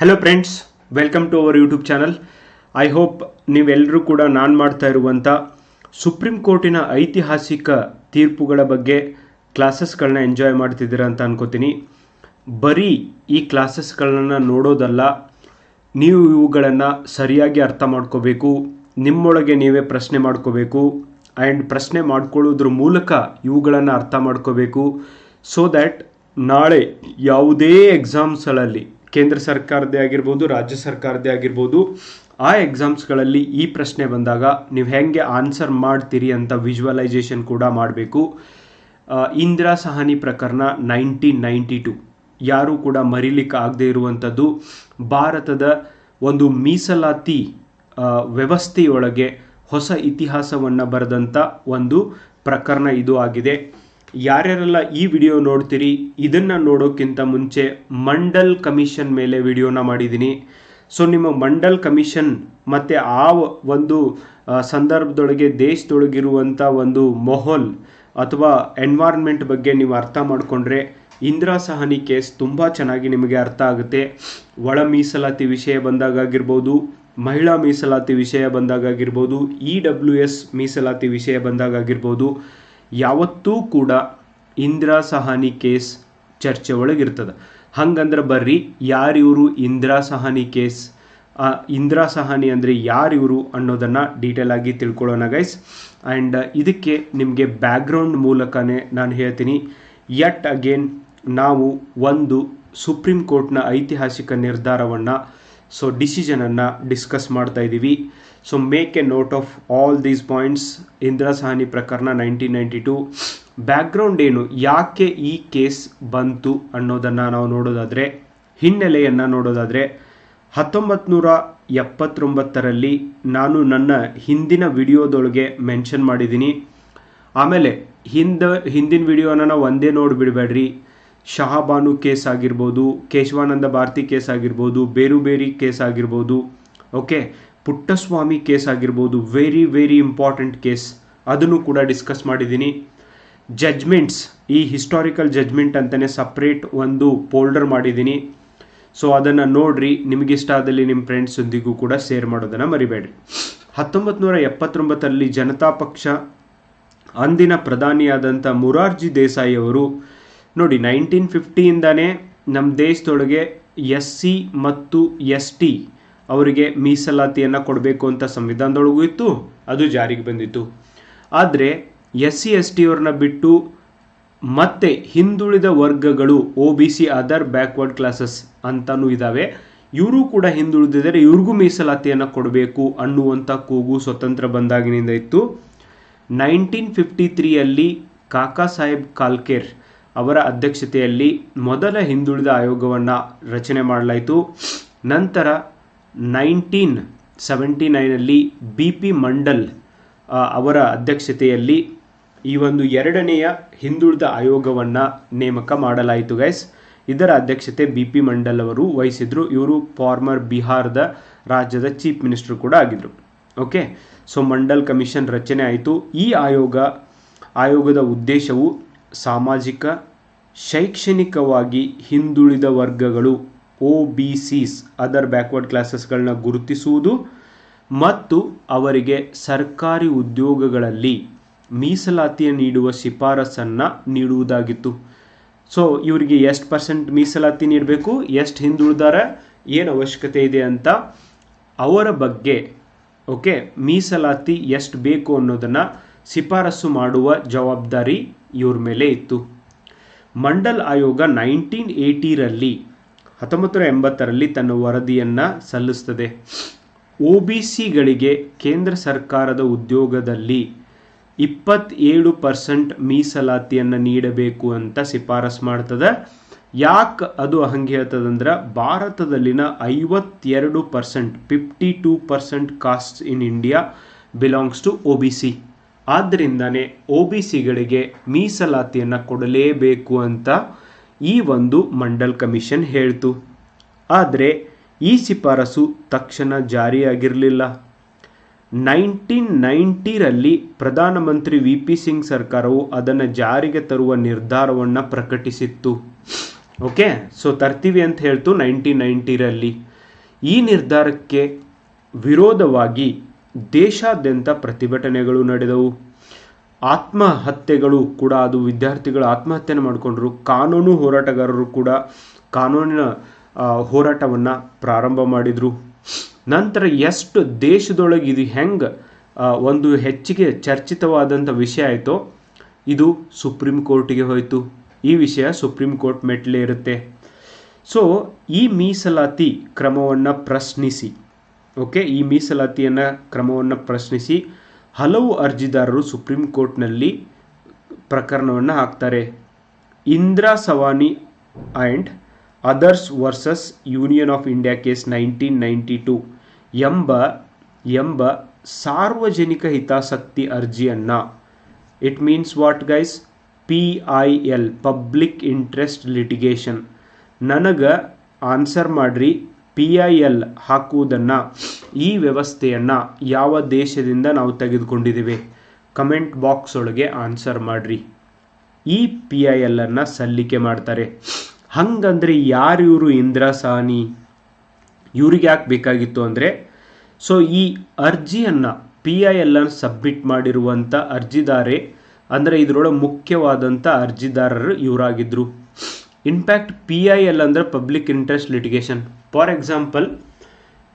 Hello friends welcome to our YouTube channel I hope ನೀವೆಲ್ಲರೂ ಕೂಡ ನಾನು ಮಾಡ್ತಾ ಇರುವಂಥ ಸುಪ್ರೀಂ ಕೋರ್ಟಿನ ಐತಿಹಾಸಿಕ ತೀರ್ಪುಗಳ ಬಗ್ಗೆ ಕ್ಲಾಸಸ್ಗಳನ್ನ ಎಂಜಾಯ್ ಮಾಡ್ತಿದ್ದೀರಾ ಅಂತ ಅನ್ಕೋತೀನಿ. ಬರೀ ಈ ಕ್ಲಾಸಸ್ಗಳನ್ನು ನೋಡೋದಲ್ಲ, ನೀವು ಇವುಗಳನ್ನು ಸರಿಯಾಗಿ ಅರ್ಥ ಮಾಡ್ಕೋಬೇಕು, ನಿಮ್ಮೊಳಗೆ ನೀವೇ ಪ್ರಶ್ನೆ ಮಾಡ್ಕೋಬೇಕು ಆ್ಯಂಡ್ ಪ್ರಶ್ನೆ ಮಾಡ್ಕೊಳ್ಳೋದ್ರ ಮೂಲಕ ಇವುಗಳನ್ನು ಅರ್ಥ ಮಾಡ್ಕೋಬೇಕು ಸೊ ದ್ಯಾಟ್ ನಾಳೆ ಯಾವುದೇ ಎಕ್ಸಾಮ್ಸ್ಗಳಲ್ಲಿ ಕೇಂದ್ರ ಸರ್ಕಾರದೇ ಆಗಿರ್ಬೋದು, ರಾಜ್ಯ ಸರ್ಕಾರದೇ ಆಗಿರ್ಬೋದು, ಆ ಎಕ್ಸಾಮ್ಸ್ಗಳಲ್ಲಿ ಈ ಪ್ರಶ್ನೆ ಬಂದಾಗ ನೀವು ಹೆಂಗೆ ಆನ್ಸರ್ ಮಾಡ್ತೀರಿ ಅಂತ ವಿಜುವಲೈಸೇಷನ್ ಕೂಡ ಮಾಡಬೇಕು. ಇಂದಿರಾ ಸಹಾನಿ ಪ್ರಕರಣ ನೈನ್ಟೀನ್ ನೈಂಟಿ ಟು ಯಾರೂ ಕೂಡ ಮರಿಲಿಕ್ಕೆ ಆಗದೆ ಇರುವಂಥದ್ದು, ಭಾರತದ ಒಂದು ಮೀಸಲಾತಿ ವ್ಯವಸ್ಥೆಯೊಳಗೆ ಹೊಸ ಇತಿಹಾಸವನ್ನು ಬರೆದಂಥ ಒಂದು ಪ್ರಕರಣ ಇದು ಆಗಿದೆ. ಯಾರ್ಯಾರೆಲ್ಲ ಈ ವಿಡಿಯೋ ನೋಡ್ತೀರಿ, ಇದನ್ನು ನೋಡೋಕ್ಕಿಂತ ಮುಂಚೆ ಮಂಡಲ್ ಕಮಿಷನ್ ಮೇಲೆ ವಿಡಿಯೋನ ಮಾಡಿದ್ದೀನಿ. ಸೊ ನಿಮ್ಮ ಮಂಡಲ್ ಕಮಿಷನ್ ಮತ್ತು ಆ ಒಂದು ಸಂದರ್ಭದೊಳಗೆ ದೇಶದೊಳಗಿರುವಂಥ ಒಂದು ಮೊಹೋಲ್ ಅಥವಾ ಎನ್ವೈರ್ನ್ಮೆಂಟ್ ಬಗ್ಗೆ ನೀವು ಅರ್ಥ ಮಾಡಿಕೊಂಡ್ರೆ ಇಂದಿರಾ ಸಹನಿ ಕೇಸ್ ತುಂಬ ಚೆನ್ನಾಗಿ ನಿಮಗೆ ಅರ್ಥ ಆಗುತ್ತೆ. ಒಳ ಮೀಸಲಾತಿ ವಿಷಯ ಬಂದಾಗಿರ್ಬೋದು ಮಹಿಳಾ ಮೀಸಲಾತಿ ವಿಷಯ ಬಂದಾಗಿರ್ಬೋದು ಇ ಡಬ್ಲ್ಯೂ ಎಸ್ ಮೀಸಲಾತಿ ವಿಷಯ ಬಂದಾಗಿರ್ಬೋದು ಯಾವತ್ತೂ ಕೂಡ ಇಂದಿರಾ ಸಹಾನಿ ಕೇಸ್ ಚರ್ಚೆ ಒಳಗಿರ್ತದೆ. ಹಂಗಂದ್ರೆ ಬರ್ರಿ, ಯಾರಿವರು ಇಂದಿರಾ ಸಹಾನಿ ಕೇಸ್ ಇಂದಿರಾ ಸಹಾನಿ ಅಂದರೆ ಯಾರಿವರು ಅನ್ನೋದನ್ನು ಡೀಟೇಲ್ ಆಗಿ ತಿಳ್ಕೊಳ್ಳೋಣ ಗೈಸ್ ಆ್ಯಂಡ್ ಇದಕ್ಕೆ ನಿಮಗೆ ಬ್ಯಾಕ್ಗ್ರೌಂಡ್ ಮೂಲಕನೇ ನಾನು ಹೇಳ್ತೀನಿ. ಯಟ್ ಅಗೇನ್ ನಾವು ಒಂದು ಸುಪ್ರೀಂ ಕೋರ್ಟ್ನ ಐತಿಹಾಸಿಕ ನಿರ್ಧಾರವನ್ನು ಸೊ ಡಿಸಿಷನನ್ನು ಡಿಸ್ಕಸ್ ಮಾಡ್ತಾ ಇದ್ದೀವಿ so make a note of all these points Indira Sahani ಪ್ರಕರಣ ನೈನ್ಟೀನ್ ನೈಂಟಿ ಟು ಬ್ಯಾಕ್ಗ್ರೌಂಡ್ ಏನು? ಯಾಕೆ ಈ ಕೇಸ್ ಬಂತು ಅನ್ನೋದನ್ನು ನಾವು ನೋಡೋದಾದರೆ, ಹಿನ್ನೆಲೆಯನ್ನು ನೋಡೋದಾದರೆ ಹತ್ತೊಂಬತ್ತು ನೂರ ಎಪ್ಪತ್ತೊಂಬತ್ತರಲ್ಲಿ ನಾನು ನನ್ನ ಹಿಂದಿನ ವಿಡಿಯೋದೊಳಗೆ ಮೆನ್ಷನ್ ಮಾಡಿದ್ದೀನಿ. ಆಮೇಲೆ, ಹಿಂದ, ಹಿಂದಿನ ವಿಡಿಯೋನ ನಾವು ಒಂದೇ ನೋಡಿಬಿಡಬೇಡ್ರಿ. ಶಹಾಬಾನು ಕೇಸ್ ಆಗಿರ್ಬೋದು, ಕೇಶವಾನಂದ ಭಾರತಿ ಕೇಸ್ ಆಗಿರ್ಬೋದು, ಬೇರು ಬೇರಿ ಕೇಸ್ ಆಗಿರ್ಬೋದು ಓಕೆ ಪುಟ್ಟಸ್ವಾಮಿ ಕೇಸ್ ಆಗಿರ್ಬೋದು ವೆರಿ ವೆರಿ ಇಂಪಾರ್ಟೆಂಟ್ ಕೇಸ್. ಅದನ್ನು ಕೂಡ ಡಿಸ್ಕಸ್ ಮಾಡಿದ್ದೀನಿ. ಜಜ್ಮೆಂಟ್ಸ್ ಈ ಹಿಸ್ಟಾರಿಕಲ್ ಜಜ್ಮೆಂಟ್ ಅಂತಲೇ ಸಪ್ರೇಟ್ ಒಂದು ಫೋಲ್ಡರ್ ಮಾಡಿದ್ದೀನಿ. ಸೊ ಅದನ್ನು ನೋಡ್ರಿ ನಿಮಗಿಷ್ಟ ಆದಲ್ಲಿ ನಿಮ್ಮ ಫ್ರೆಂಡ್ಸೊಂದಿಗೂ ಕೂಡ ಶೇರ್ ಮಾಡೋದನ್ನು ಮರಿಬೇಡ್ರಿ. ಹತ್ತೊಂಬತ್ತು ನೂರ ಎಪ್ಪತ್ತೊಂಬತ್ತರಲ್ಲಿ ಜನತಾ ಪಕ್ಷ, ಅಂದಿನ ಪ್ರಧಾನಿಯಾದಂಥ ಮುರಾರ್ಜಿ ದೇಸಾಯಿ ಅವರು ನೋಡಿ ನೈನ್ಟೀನ್ ಫಿಫ್ಟಿಯಿಂದನೇ ನಮ್ಮ ದೇಶದೊಳಗೆ ಎಸ್ ಸಿ ಮತ್ತು ಎಸ್ ಟಿ ಅವರಿಗೆ ಮೀಸಲಾತಿಯನ್ನು ಕೊಡಬೇಕು ಅಂತ ಸಂವಿಧಾನದೊಳಗೂ ಇತ್ತು, ಅದು ಜಾರಿಗೆ ಬಂದಿತ್ತು. ಆದರೆ, ಎಸ್ ಸಿ, ಎಸ್ ಟಿ ಅವ್ರನ್ನ ಬಿಟ್ಟು ಮತ್ತೆ ಹಿಂದುಳಿದ ವರ್ಗಗಳು, O B C, other backward classes ಅಂತಲೂ ಇದ್ದಾವೆ ಇವರು ಕೂಡ ಹಿಂದುಳಿದಿದ್ದರೆ, ಇವ್ರಿಗೂ ಮೀಸಲಾತಿಯನ್ನು ಕೊಡಬೇಕು ಅನ್ನುವಂಥ ಕೂಗು ಸ್ವತಂತ್ರ ಬಂದಾಗಿನಿಂದ ಇತ್ತು. ನೈನ್ಟೀನ್ ಫಿಫ್ಟಿ ತ್ರೀಯಲ್ಲಿ ಕಾಕಾ ಸಾಹೇಬ್ ಕಾಲ್ಕೇರ್ ಅವರ ಅಧ್ಯಕ್ಷತೆಯಲ್ಲಿ ಮೊದಲ ಹಿಂದುಳಿದ ಆಯೋಗವನ್ನು ರಚನೆ ಮಾಡಲಾಯಿತು. ನಂತರ ನೈನ್ಟೀನ್ ಸೆವೆಂಟಿ ನೈನಲ್ಲಿ ಬಿ ಪಿ ಮಂಡಲ್ ಅವರ ಅಧ್ಯಕ್ಷತೆಯಲ್ಲಿ ಈ ಒಂದು ಎರಡನೆಯ ಹಿಂದುಳಿದ ಆಯೋಗವನ್ನು ನೇಮಕ ಮಾಡಲಾಯಿತು ಗೈಸ್. ಇದರ ಅಧ್ಯಕ್ಷತೆ ಬಿ ಪಿ ಮಂಡಲ್ ಅವರು ವಹಿಸಿದ್ರು. ಇವರು ಫಾರ್ಮರ್ ಬಿಹಾರದ ರಾಜ್ಯದ ಚೀಫ್ ಮಿನಿಸ್ಟರ್ ಕೂಡ ಆಗಿದ್ದರು ಓಕೆ? ಸೊ, ಮಂಡಲ್ ಕಮಿಷನ್ ರಚನೆ ಆಯಿತು. ಈ ಆಯೋಗ, ಆಯೋಗದ ಉದ್ದೇಶವು ಸಾಮಾಜಿಕ, ಶೈಕ್ಷಣಿಕವಾಗಿ ಹಿಂದುಳಿದ ವರ್ಗಗಳು, O B Cs, other backward ಕ್ಲಾಸಸ್ಗಳನ್ನ ಗುರುತಿಸುವುದು ಮತ್ತು ಅವರಿಗೆ ಸರ್ಕಾರಿ ಉದ್ಯೋಗಗಳಲ್ಲಿ ಮೀಸಲಾತಿಯ ನೀಡುವ ಶಿಫಾರಸನ್ನು ನೀಡುವುದಾಗಿತ್ತು. ಸೊ, ಇವರಿಗೆ ಎಷ್ಟು ಪರ್ಸೆಂಟ್ ಮೀಸಲಾತಿ ನೀಡಬೇಕು, ಎಷ್ಟು ಹಿಂದುಳಿದಾರ, ಏನು ಅವಶ್ಯಕತೆ ಇದೆ ಅಂತ ಅವರ ಬಗ್ಗೆ, ಓಕೆ, ಮೀಸಲಾತಿ ಎಷ್ಟು ಬೇಕು ಅನ್ನೋದನ್ನು ಶಿಫಾರಸು ಮಾಡುವ ಜವಾಬ್ದಾರಿ ಇವ್ರ ಮೇಲೆ ಇತ್ತು. ಮಂಡಲ್ ಆಯೋಗ ನೈನ್ಟೀನ್ ಏಯ್ಟಿರಲ್ಲಿ ಹತ್ತೊಂಬತ್ತು ನೂರ ಎಂಬತ್ತರಲ್ಲಿ ತನ್ನ ವರದಿಯನ್ನು ಸಲ್ಲಿಸ್ತದೆ ಒ ಬಿ ಸಿಗಳಿಗೆ ಕೇಂದ್ರ ಸರ್ಕಾರದ ಉದ್ಯೋಗದಲ್ಲಿ ಇಪ್ಪತ್ತೇಳು ಪರ್ಸೆಂಟ್ ಮೀಸಲಾತಿಯನ್ನು ನೀಡಬೇಕು ಅಂತ ಶಿಫಾರಸ್ ಮಾಡ್ತದೆ. ಯಾಕೆ ಅದು ಹಂಗೆ ಹೇಳ್ತದಂದ್ರೆ, ಭಾರತದಲ್ಲಿನ ಐವತ್ತೆರಡು percent, fifty two percent caste in India belongs to O B C. ಆದ್ದರಿಂದನೇ O B ಸಿಗಳಿಗೆ ಮೀಸಲಾತಿಯನ್ನು ಕೊಡಲೇಬೇಕು ಅಂತ ಈ ಒಂದು ಮಂಡಲ್ ಕಮಿಷನ್ ಹೇಳ್ತು. ಆದರೆ ಈ ಶಿಫಾರಸು ತಕ್ಷಣ ಜಾರಿಯಾಗಿರಲಿಲ್ಲ. ನೈನ್ಟೀನ್ ನೈಂಟಿರಲ್ಲಿ ಪ್ರಧಾನಮಂತ್ರಿ ವಿ ಪಿ ಸಿಂಗ್ ಸರ್ಕಾರವು ಅದನ್ನು ಜಾರಿಗೆ ತರುವ ನಿರ್ಧಾರವನ್ನು ಪ್ರಕಟಿಸಿತ್ತು. ಓಕೆ? ಸೊ, ತರ್ತೀವಿ ಅಂತ ಹೇಳ್ತು ನೈನ್ಟೀನ್ ನೈಂಟಿರಲ್ಲಿ ಈ ನಿರ್ಧಾರಕ್ಕೆ ವಿರೋಧವಾಗಿ ದೇಶಾದ್ಯಂತ ಪ್ರತಿಭಟನೆಗಳು ನಡೆದವು. ಆತ್ಮಹತ್ಯೆಗಳು ಕೂಡ ಅದು ವಿದ್ಯಾರ್ಥಿಗಳು ಆತ್ಮಹತ್ಯೆನ ಮಾಡಿಕೊಂಡ್ರು. ಕಾನೂನು ಹೋರಾಟಗಾರರು ಕೂಡ ಕಾನೂನಿನ ಹೋರಾಟವನ್ನು ಪ್ರಾರಂಭ ಮಾಡಿದರು. ನಂತರ ಎಷ್ಟು ದೇಶದೊಳಗೆ ಇದು ಹೆಂಗೆ ಒಂದು ಹೆಚ್ಚಿಗೆ ಚರ್ಚಿತವಾದಂಥ ವಿಷಯ ಆಯಿತೋ, ಇದು ಸುಪ್ರೀಂ ಕೋರ್ಟಿಗೆ ಹೋಯಿತು. ಈ ವಿಷಯ ಸುಪ್ರೀಂ ಕೋರ್ಟ್ ಮೆಟ್ಲೇ ಇರುತ್ತೆ ಸೊ, ಈ ಮೀಸಲಾತಿ ಕ್ರಮವನ್ನು ಪ್ರಶ್ನಿಸಿ. ಓಕೆ, ಈ ಮೀಸಲಾತಿಯನ್ನು ಕ್ರಮವನ್ನು ಪ್ರಶ್ನಿಸಿ ಹಲವು ಅರ್ಜಿದಾರರು ಸುಪ್ರೀಂ ಕೋರ್ಟ್ನಲ್ಲಿ ಪ್ರಕರಣವನ್ನು ಹಾಕ್ತಾರೆ. Indra Sawhney and others versus Union of India case nineteen ninety two ಎಂಬ ಎಂಬ ಸಾರ್ವಜನಿಕ ಹಿತಾಸಕ್ತಿ ಅರ್ಜಿಯನ್ನು. It means what guys P I L public interest litigation ನನಗೆ ಆನ್ಸರ್ ಮಾಡಿರಿ. ಪಿ ಐ ಎಲ್ ಹಾಕುವುದನ್ನು ಈ ವ್ಯವಸ್ಥೆಯನ್ನು ಯಾವ ದೇಶದಿಂದ ನಾವು ತೆಗೆದುಕೊಂಡಿದ್ದೀವಿ? ಕಮೆಂಟ್ ಬಾಕ್ಸ್ ಒಳಗೆ ಆನ್ಸರ್ ಮಾಡಿರಿ. ಈ ಪಿ ಐ ಎಲ್ಲನ್ನು ಸಲ್ಲಿಕೆ ಮಾಡ್ತಾರೆ. ಹಂಗಂದ್ರೆ ಯಾರು ಇವರು ಇಂದಿರಾ ಸಾನಿ ಇವ್ರಿಗೆ ಯಾಕೆ ಬೇಕಾಗಿತ್ತು ಅಂದರೆ ಸೊ ಈ ಅರ್ಜಿಯನ್ನು ಪಿ ಐ ಎಲ್ಲನ್ನು ಸಬ್ಮಿಟ್ ಮಾಡಿರುವಂಥ ಅರ್ಜಿದಾರೆ, ಅಂದರೆ ಇದರೊಳಗೆ ಮುಖ್ಯವಾದಂಥ ಅರ್ಜಿದಾರರು ಇವರಾಗಿದ್ದರು in fact P I L ಅಂದರೆ public interest litigation for example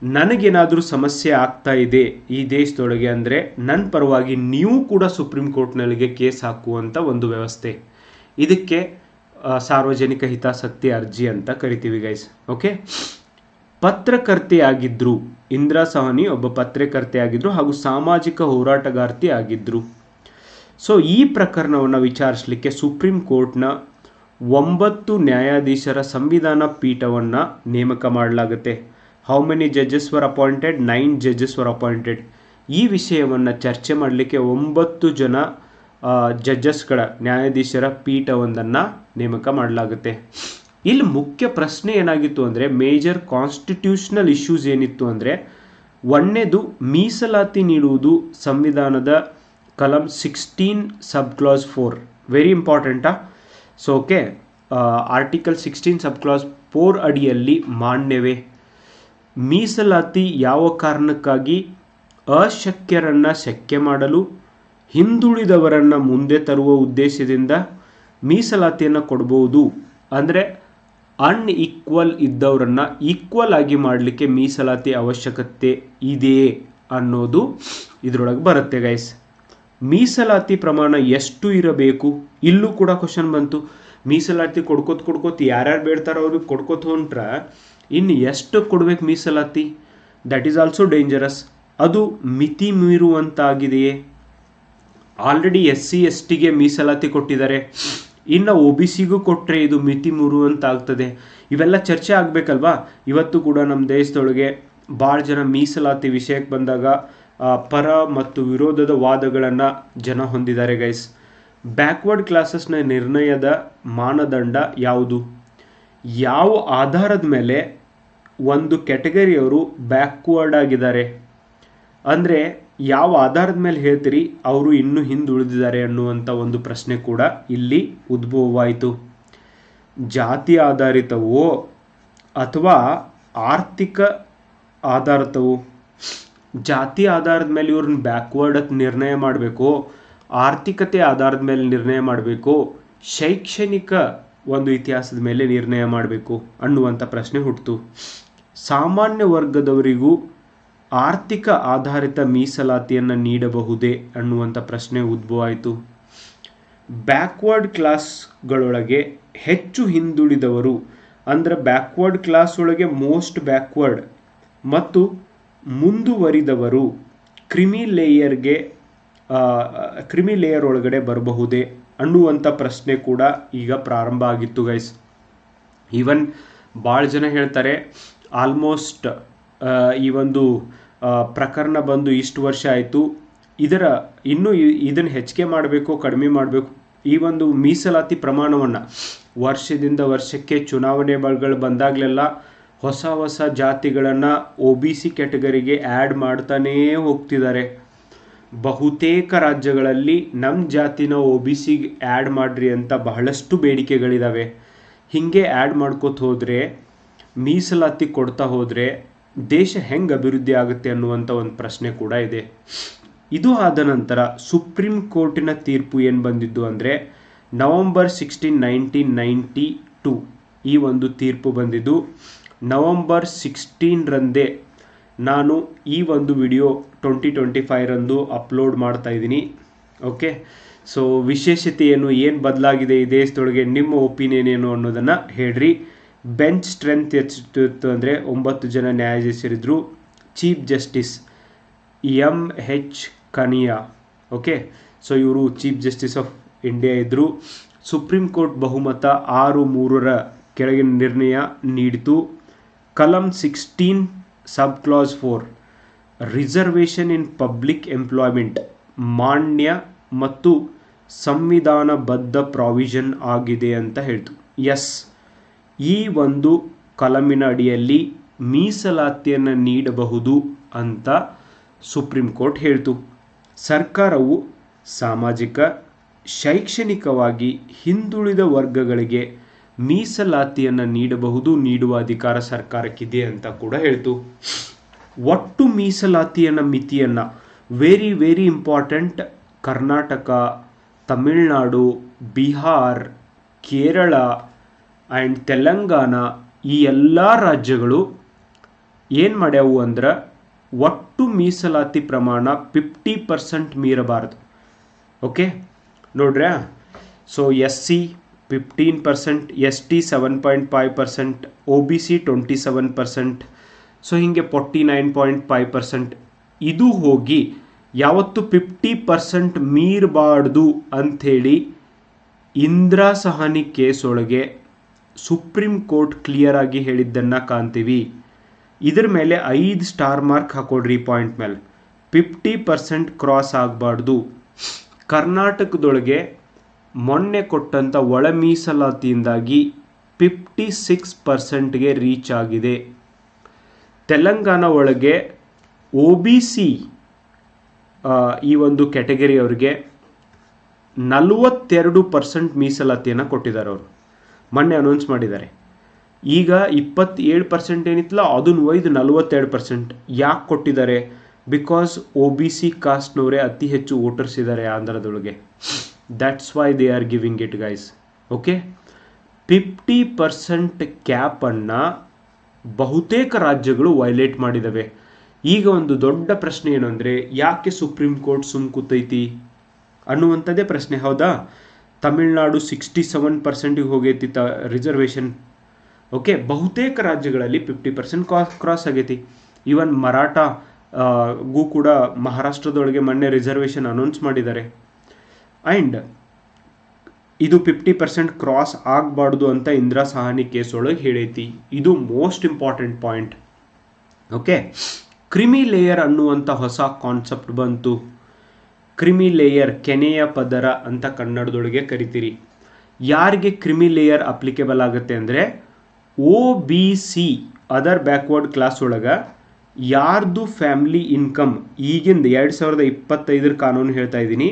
ನನಗೇನಾದರೂ ಸಮಸ್ಯೆ ಆಗ್ತಾ ಇದೆ ಈ ದೇಶದೊಳಗೆ ಅಂದರೆ ನನ್ನ ಪರವಾಗಿ ನೀವು ಕೂಡ ಸುಪ್ರೀಂ ಕೋರ್ಟ್ನಲ್ಲಿಗೆ ಕೇಸ್ ಹಾಕುವಂಥ ಒಂದು ವ್ಯವಸ್ಥೆ. ಇದಕ್ಕೆ ಸಾರ್ವಜನಿಕ ಹಿತಾಸಕ್ತಿ ಅರ್ಜಿ ಅಂತ ಕರಿತೀವಿ ಗೈಸ್ ಓಕೆ ಪತ್ರಕರ್ತೆಯಾಗಿದ್ದರು ಇಂದಿರಾ ಸಹನಿ ಒಬ್ಬ ಪತ್ರಕರ್ತೆಯಾಗಿದ್ದರು ಹಾಗೂ ಸಾಮಾಜಿಕ ಹೋರಾಟಗಾರ್ತಿ ಆಗಿದ್ದರು ಸೊ ಈ ಪ್ರಕರಣವನ್ನು ವಿಚಾರಿಸಲಿಕ್ಕೆ ಸುಪ್ರೀಂ ಕೋರ್ಟ್ನ ಒಂಬತ್ತು ನ್ಯಾಯಾಧೀಶರ ಸಂವಿಧಾನ ಪೀಠವನ್ನು ನೇಮಕ ಮಾಡಲಾಗುತ್ತೆ. How many judges were appointed nine judges were appointed ಈ ವಿಷಯವನ್ನು ಚರ್ಚೆ ಮಾಡಲಿಕ್ಕೆ ಒಂಬತ್ತು ಜನ ಜಡ್ಜಸ್ಗಳ ನ್ಯಾಯಾಧೀಶರ ಪೀಠವೊಂದನ್ನು ನೇಮಕ ಮಾಡಲಾಗುತ್ತೆ. ಇಲ್ಲಿ ಮುಖ್ಯ ಪ್ರಶ್ನೆ ಏನಾಗಿತ್ತು ಅಂದರೆ ಮೇಜರ್ ಕಾನ್ಸ್ಟಿಟ್ಯೂಷನಲ್ ಇಶ್ಯೂಸ್ ಏನಿತ್ತು ಅಂದರೆ ಒಂದನೇದು ಮೀಸಲಾತಿ ನೀಡುವುದು ಸಂವಿಧಾನದ ಕಲಂ sixteen sub clause four very ಇಂಪಾರ್ಟೆಂಟಾ so okay article sixteen sub clause four ಅಡಿಯಲ್ಲಿ ಮಾನ್ಯವೇ. ಮೀಸಲಾತಿ ಯಾವ ಕಾರಣಕ್ಕಾಗಿ ಅಶಕ್ಯರನ್ನು ಶಕ್ಯ ಮಾಡಲು, ಹಿಂದುಳಿದವರನ್ನು ಮುಂದೆ ತರುವ ಉದ್ದೇಶದಿಂದ ಮೀಸಲಾತಿಯನ್ನು ಕೊಡ್ಬೋದು. ಅಂದರೆ ಅನ್ಈಕ್ವಲ್ ಇದ್ದವರನ್ನು ಈಕ್ವಲ್ ಆಗಿ ಮಾಡಲಿಕ್ಕೆ ಮೀಸಲಾತಿ ಅವಶ್ಯಕತೆ ಇದೆಯೇ ಅನ್ನೋದು ಇದರೊಳಗೆ ಬರುತ್ತೆ ಗೈಸ್ ಮೀಸಲಾತಿ ಪ್ರಮಾಣ ಎಷ್ಟು ಇರಬೇಕು? ಇಲ್ಲೂ ಕೂಡ ಕ್ವಶನ್ ಬಂತು. ಮೀಸಲಾತಿ ಕೊಡ್ಕೋತ ಕೊಡ್ಕೋತ ಯಾರ್ಯಾರು ಬೇಡ್ತಾರೋ ಅವ್ರಿಗೆ ಕೊಡ್ಕೋತ ಹೊಂಟ್ರ ಇನ್ನು ಎಷ್ಟು ಕೊಡ್ಬೇಕು ಮೀಸಲಾತಿ? ದಟ್ ಈಸ್ ಆಲ್ಸೋ ಡೇಂಜರಸ್ ಅದು ಮಿತಿ ಮೀರುವಂತಾಗಿದೆಯೇ? ಆಲ್ರೆಡಿ ಎಸ್ ಸಿ ಎಸ್ ಟಿಗೆ ಮೀಸಲಾತಿ ಕೊಟ್ಟಿದ್ದಾರೆ. ಇನ್ನು ಒ ಬಿ ಸಿಗೂ ಕೊಟ್ಟರೆ ಇದು ಮಿತಿ ಆಗ್ತದೆ ಇವೆಲ್ಲ ಚರ್ಚೆ ಆಗಬೇಕಲ್ವಾ? ಇವತ್ತು ಕೂಡ ನಮ್ಮ ದೇಶದೊಳಗೆ ಭಾಳ ಜನ ಮೀಸಲಾತಿ ವಿಷಯಕ್ಕೆ ಬಂದಾಗ ಪರ ಮತ್ತು ವಿರೋಧದ ವಾದಗಳನ್ನು ಜನ ಹೊಂದಿದ್ದಾರೆ ಗೈಸ್ ಬ್ಯಾಕ್ವರ್ಡ್ ಕ್ಲಾಸಸ್ನ ನಿರ್ಣಯದ ಮಾನದಂಡ ಯಾವುದು? ಯಾವ ಆಧಾರದ ಮೇಲೆ ಒಂದು ಕ್ಯಾಟಗರಿಯವರು ಬ್ಯಾಕ್ವರ್ಡ್ ಆಗಿದ್ದಾರೆ? ಅಂದರೆ, ಯಾವ ಆಧಾರದ ಮೇಲೆ ಹೇಳ್ತೀರಿ, ಅವರು ಇನ್ನೂ ಹಿಂದುಳಿದಿದ್ದಾರೆ ಅನ್ನುವಂಥ ಒಂದು ಪ್ರಶ್ನೆ ಕೂಡ ಇಲ್ಲಿ ಉದ್ಭವವಾಯಿತು. ಜಾತಿ ಆಧಾರಿತವೋ ಅಥವಾ ಆರ್ಥಿಕ ಆಧಾರಿತವೋ? ಜಾತಿ ಆಧಾರದ ಮೇಲೆ ಇವ್ರನ್ನ ಬ್ಯಾಕ್ವರ್ಡ್ ಅಂತ ನಿರ್ಣಯ ಮಾಡಬೇಕು, ಆರ್ಥಿಕತೆ ಆಧಾರದ ಮೇಲೆ ನಿರ್ಣಯ ಮಾಡಬೇಕು, ಶೈಕ್ಷಣಿಕ ಒಂದು ಇತಿಹಾಸದ ಮೇಲೆ ನಿರ್ಣಯ ಮಾಡಬೇಕು ಅನ್ನುವಂಥ ಪ್ರಶ್ನೆ ಹುಟ್ಟಿತು ಸಾಮಾನ್ಯ ವರ್ಗದವರಿಗೂ ಆರ್ಥಿಕ ಆಧಾರಿತ ಮೀಸಲಾತಿಯನ್ನು ನೀಡಬಹುದೇ ಅನ್ನುವಂಥ ಪ್ರಶ್ನೆ ಉದ್ಭವ ಆಯಿತು ಬ್ಯಾಕ್ವರ್ಡ್ ಕ್ಲಾಸ್ಗಳೊಳಗೆ ಹೆಚ್ಚು ಹಿಂದುಳಿದವರು, ಅಂದರೆ ಬ್ಯಾಕ್ವರ್ಡ್ ಕ್ಲಾಸ್ ಒಳಗೆ ಮೋಸ್ಟ್ ಬ್ಯಾಕ್ವರ್ಡ್ ಮತ್ತು ಮುಂದುವರಿದವರು ಕ್ರಿಮಿ ಲೇಯರ್ಗೆ ಕ್ರಿಮಿ ಲೇಯರ್ ಒಳಗಡೆ ಬರಬಹುದೇ ಅನ್ನುವಂಥ ಪ್ರಶ್ನೆ ಕೂಡ ಈಗ ಪ್ರಾರಂಭ ಆಗಿತ್ತು ಗೈಸ್ ಈವನ್ ಭಾಳ ಜನ ಹೇಳ್ತಾರೆ ಆಲ್ಮೋಸ್ಟ್ ಈ ಒಂದು ಪ್ರಕರಣ ಬಂದು ಇಷ್ಟು ವರ್ಷ ಆಯಿತು. ಇದರ, ಇನ್ನೂ ಇದನ್ನು ಹೆಚ್ಚಿಗೆ ಮಾಡಬೇಕು, ಕಡಿಮೆ ಮಾಡಬೇಕು? ಈ ಒಂದು ಮೀಸಲಾತಿ ಪ್ರಮಾಣವನ್ನು ವರ್ಷದಿಂದ ವರ್ಷಕ್ಕೆ ಚುನಾವಣೆಗಳು ಬಂದಾಗಲೆಲ್ಲ ಹೊಸ ಹೊಸ ಜಾತಿಗಳನ್ನು ಒ ಬಿ ಸಿ ಕ್ಯಾಟಗರಿಗೆ ಆ್ಯಡ್ ಮಾಡ್ತಾನೇ ಹೋಗ್ತಿದ್ದಾರೆ ಬಹುತೇಕ ರಾಜ್ಯಗಳಲ್ಲಿ ನಮ್ಮ ಜಾತಿನ ಒ ಬಿ ಸಿಗೆ ಆ್ಯಡ್ ಮಾಡಿರಿ ಅಂತ ಬಹಳಷ್ಟು ಬೇಡಿಕೆಗಳಿದ್ದಾವೆ ಹೀಗೆ ಆ್ಯಡ್ ಮಾಡ್ಕೋತ ಹೋದರೆ, ಮೀಸಲಾತಿ ಕೊಡ್ತಾ ಹೋದರೆ ದೇಶ ಹೆಂಗೆ ಅಭಿವೃದ್ಧಿ ಆಗುತ್ತೆ ಅನ್ನುವಂಥ ಒಂದು ಪ್ರಶ್ನೆ ಕೂಡ ಇದೆ. ಇದು ಆದ ನಂತರ ಸುಪ್ರೀಂ ಕೋರ್ಟಿನ ತೀರ್ಪು ಏನು ಬಂದಿದ್ದು ಅಂದರೆ, November sixteen nineteen ninety two ಈ ಒಂದು ತೀರ್ಪು ಬಂದಿದ್ದು ನವಂಬರ್ ಸಿಕ್ಸ್ಟೀನ್ರಂದೇ ನಾನು ಈ ಒಂದು ವಿಡಿಯೋ ಟ್ವೆಂಟಿ ಟ್ವೆಂಟಿ ಫೈವ್ರಂದು ಅಪ್ಲೋಡ್ ಮಾಡ್ತಾ ಇದ್ದೀನಿ, ಓಕೆ? ಸೊ ವಿಶೇಷತೆ ಏನು ಏನು ಬದಲಾಗಿದೆ ಈ ದೇಶದೊಳಗೆ, ನಿಮ್ಮ ಒಪಿನಿಯನ್ ಏನು ಅನ್ನೋದನ್ನು ಹೇಳ್ರಿ. ಬೆಂಚ್ ಸ್ಟ್ರೆಂತ್ ಎಷ್ಟಿತ್ತು ಅಂದರೆ ಒಂಬತ್ತು ಜನ ನ್ಯಾಯಾಧೀಶರಿದ್ದರು chief justice M H Kania, okay? So, ಇವರು ಚೀಫ್ ಜಸ್ಟಿಸ್ ಆಫ್ ಇಂಡಿಯಾ ಇದ್ದರು ಸುಪ್ರೀಂ ಕೋರ್ಟ್ ಬಹುಮತ ಆರು ಮೂರರ ಕೆಳಗಿನ ನಿರ್ಣಯ ನೀಡಿತು. ಕಲಂ sixteen sub clause four reservation in public employment ಮಾನ್ಯ ಮತ್ತು ಸಂವಿಧಾನಬದ್ಧ ಪ್ರಾವಿಷನ್ ಆಗಿದೆ ಅಂತ ಹೇಳ್ತು ಎಸ್ ಈ ಒಂದು ಕಲಮಿನ ಅಡಿಯಲ್ಲಿ ಮೀಸಲಾತಿಯನ್ನು ನೀಡಬಹುದು ಅಂತ ಸುಪ್ರೀಂ ಕೋರ್ಟ್ ಹೇಳ್ತು. ಸರ್ಕಾರವು ಸಾಮಾಜಿಕ, ಶೈಕ್ಷಣಿಕವಾಗಿ ಹಿಂದುಳಿದ ವರ್ಗಗಳಿಗೆ ಮೀಸಲಾತಿಯನ್ನು ನೀಡಬಹುದು, ನೀಡುವ ಅಧಿಕಾರ ಸರ್ಕಾರಕ್ಕಿದೆ ಅಂತ ಕೂಡ ಹೇಳ್ತು. ಒಟ್ಟು ಮೀಸಲಾತಿಯನ್ನ, ಮಿತಿಯನ್ನು very very important Karnataka, Tamil Nadu, Bihar, Kerala and Telangana ಈ ಎಲ್ಲ ರಾಜ್ಯಗಳು ಏನು ಮಾಡ್ಯಾವು ಅಂದ್ರೆ ಒಟ್ಟು ಮೀಸಲಾತಿ ಪ್ರಮಾಣ ಫಿಫ್ಟಿ ಪರ್ಸೆಂಟ್ ಮೀರಬಾರದು. Okay ನೋಡ್ರ್ಯಾ? So S C fifteen percent S T seven point five percent O B C twenty seven percent so ಹೀಗೆ forty nine point five percent ಇದು ಹೋಗಿ ಯಾವತ್ತು ಫಿಫ್ಟಿ ಪರ್ಸೆಂಟ್ ಮೀರಬಾರ್ದು ಅಂಥೇಳಿ ಇಂದಿರಾ ಸಹಾನಿ ಕೇಸ್ ಒಳಗೆ ಸುಪ್ರೀಂ ಕೋರ್ಟ್ ಕ್ಲಿಯರ್ ಆಗಿ ಹೇಳಿದ್ದನ್ನು ಕಾಣ್ತೀವಿ. ಇದ್ರ ಮೇಲೆ ಐದು ಸ್ಟಾರ್ ಮಾರ್ಕ್ ಹಾಕೊಡ್ರಿ ಪಾಯಿಂಟ್ ಮೇಲೆ. ಫಿಫ್ಟಿ ಪರ್ಸೆಂಟ್ ಕ್ರಾಸ್ ಆಗಬಾರ್ದು. ಕರ್ನಾಟಕದೊಳಗೆ ಮೊನ್ನೆ ಕೊಟ್ಟಂಥ ಒಳ ಮೀಸಲಾತಿಯಿಂದಾಗಿ ಫಿಫ್ಟಿ ಸಿಕ್ಸ್ ಪರ್ಸೆಂಟ್ಗೆ ರೀಚ್ ಆಗಿದೆ. ತೆಲಂಗಾಣ ಒಳಗೆ ಒ ಬಿ ಸಿ ಈ ಒಂದು ಕ್ಯಾಟಗರಿ ಅವರಿಗೆ ನಲವತ್ತೆರಡು ಪರ್ಸೆಂಟ್ ಮೀಸಲಾತಿಯನ್ನು ಕೊಟ್ಟಿದ್ದಾರೆ ಅವರು. ಮೊನ್ನೆ ಅನೌನ್ಸ್ ಮಾಡಿದ್ದಾರೆ. ಈಗ ಇಪ್ಪತ್ತೇಳು ಪರ್ಸೆಂಟ್ ಏನಿತ್ತಲ್ಲ, ಅದನ್ನು ಒಯ್ದು ನಲವತ್ತೆರಡು ಪರ್ಸೆಂಟ್ ಯಾಕೆ ಕೊಟ್ಟಿದ್ದಾರೆ? ಬಿಕಾಸ್ ಒ ಬಿ ಸಿ ಕಾಸ್ಟ್ನವರೇ ಅತಿ ಹೆಚ್ಚು ವೋಟರ್ಸ್ ಇದ್ದಾರೆ ಆಂಧ್ರದೊಳಗೆ. Why they are giving it guys okay fifty percent ಕ್ಯಾಪನ್ನು ಬಹುತೇಕ ರಾಜ್ಯಗಳು ವೈಲೇಟ್ ಮಾಡಿದವೆ. ಈಗ ಒಂದು ದೊಡ್ಡ ಪ್ರಶ್ನೆ ಏನು ಅಂದರೆ, ಯಾಕೆ ಸುಪ್ರೀಂ ಕೋರ್ಟ್ ಸುಮ್ ಕೂತೈತಿ? ಅನ್ನುವಂಥದ್ದೇ ಪ್ರಶ್ನೆ, ಹೌದಾ? ತಮಿಳ್ನಾಡು ಸಿಕ್ಸ್ಟಿ ಸೆವೆನ್ ಪರ್ಸೆಂಟಿಗೆ ಹೋಗೈತಿ ತ ರಿಸರ್ವೇಷನ್ ಓಕೆ ಬಹುತೇಕ ರಾಜ್ಯಗಳಲ್ಲಿ ಫಿಫ್ಟಿ ಪರ್ಸೆಂಟ್ ಕ್ರಾಸ್ ಕ್ರಾಸ್ ಆಗೈತಿ. ಈವನ್ ಮರಾಠ ಗೂ ಕೂಡ ಮಹಾರಾಷ್ಟ್ರದೊಳಗೆ ಮೊನ್ನೆ ರಿಸರ್ವೇಷನ್ ಅನೌನ್ಸ್ ಮಾಡಿದ್ದಾರೆ. ಆ್ಯಂಡ್ ಇದು ಫಿಫ್ಟಿ ಪರ್ಸೆಂಟ್ ಕ್ರಾಸ್ ಆಗಬಾರ್ದು ಅಂತ ಇಂದಿರಾ ಸಹಾನಿ ಕೇಸ್ ಒಳಗೆ ಹೇಳೈತಿ. ಇದು most important point okay creamy layer ಅನ್ನುವಂಥ ಹೊಸ ಕಾನ್ಸೆಪ್ಟ್ ಬಂತು. ಕ್ರಿಮಿ ಲೇಯರ್ ಕೆನೆಯ ಪದರ ಅಂತ ಕನ್ನಡದೊಳಗೆ ಕರಿತೀರಿ. ಯಾರಿಗೆ ಕ್ರಿಮಿ ಲೇಯರ್ ಅಪ್ಲಿಕೇಬಲ್ ಆಗುತ್ತೆ ಅಂದರೆ O B C other backward class ಒಳಗೆ ಯಾರ್ದು ಫ್ಯಾಮ್ಲಿ ಇನ್ಕಮ್ ಈಗಿಂದ ಎರಡು ಸಾವಿರದ ಇಪ್ಪತ್ತೈದರ ಕಾನೂನು ಹೇಳ್ತಾ ಇದ್ದೀನಿ.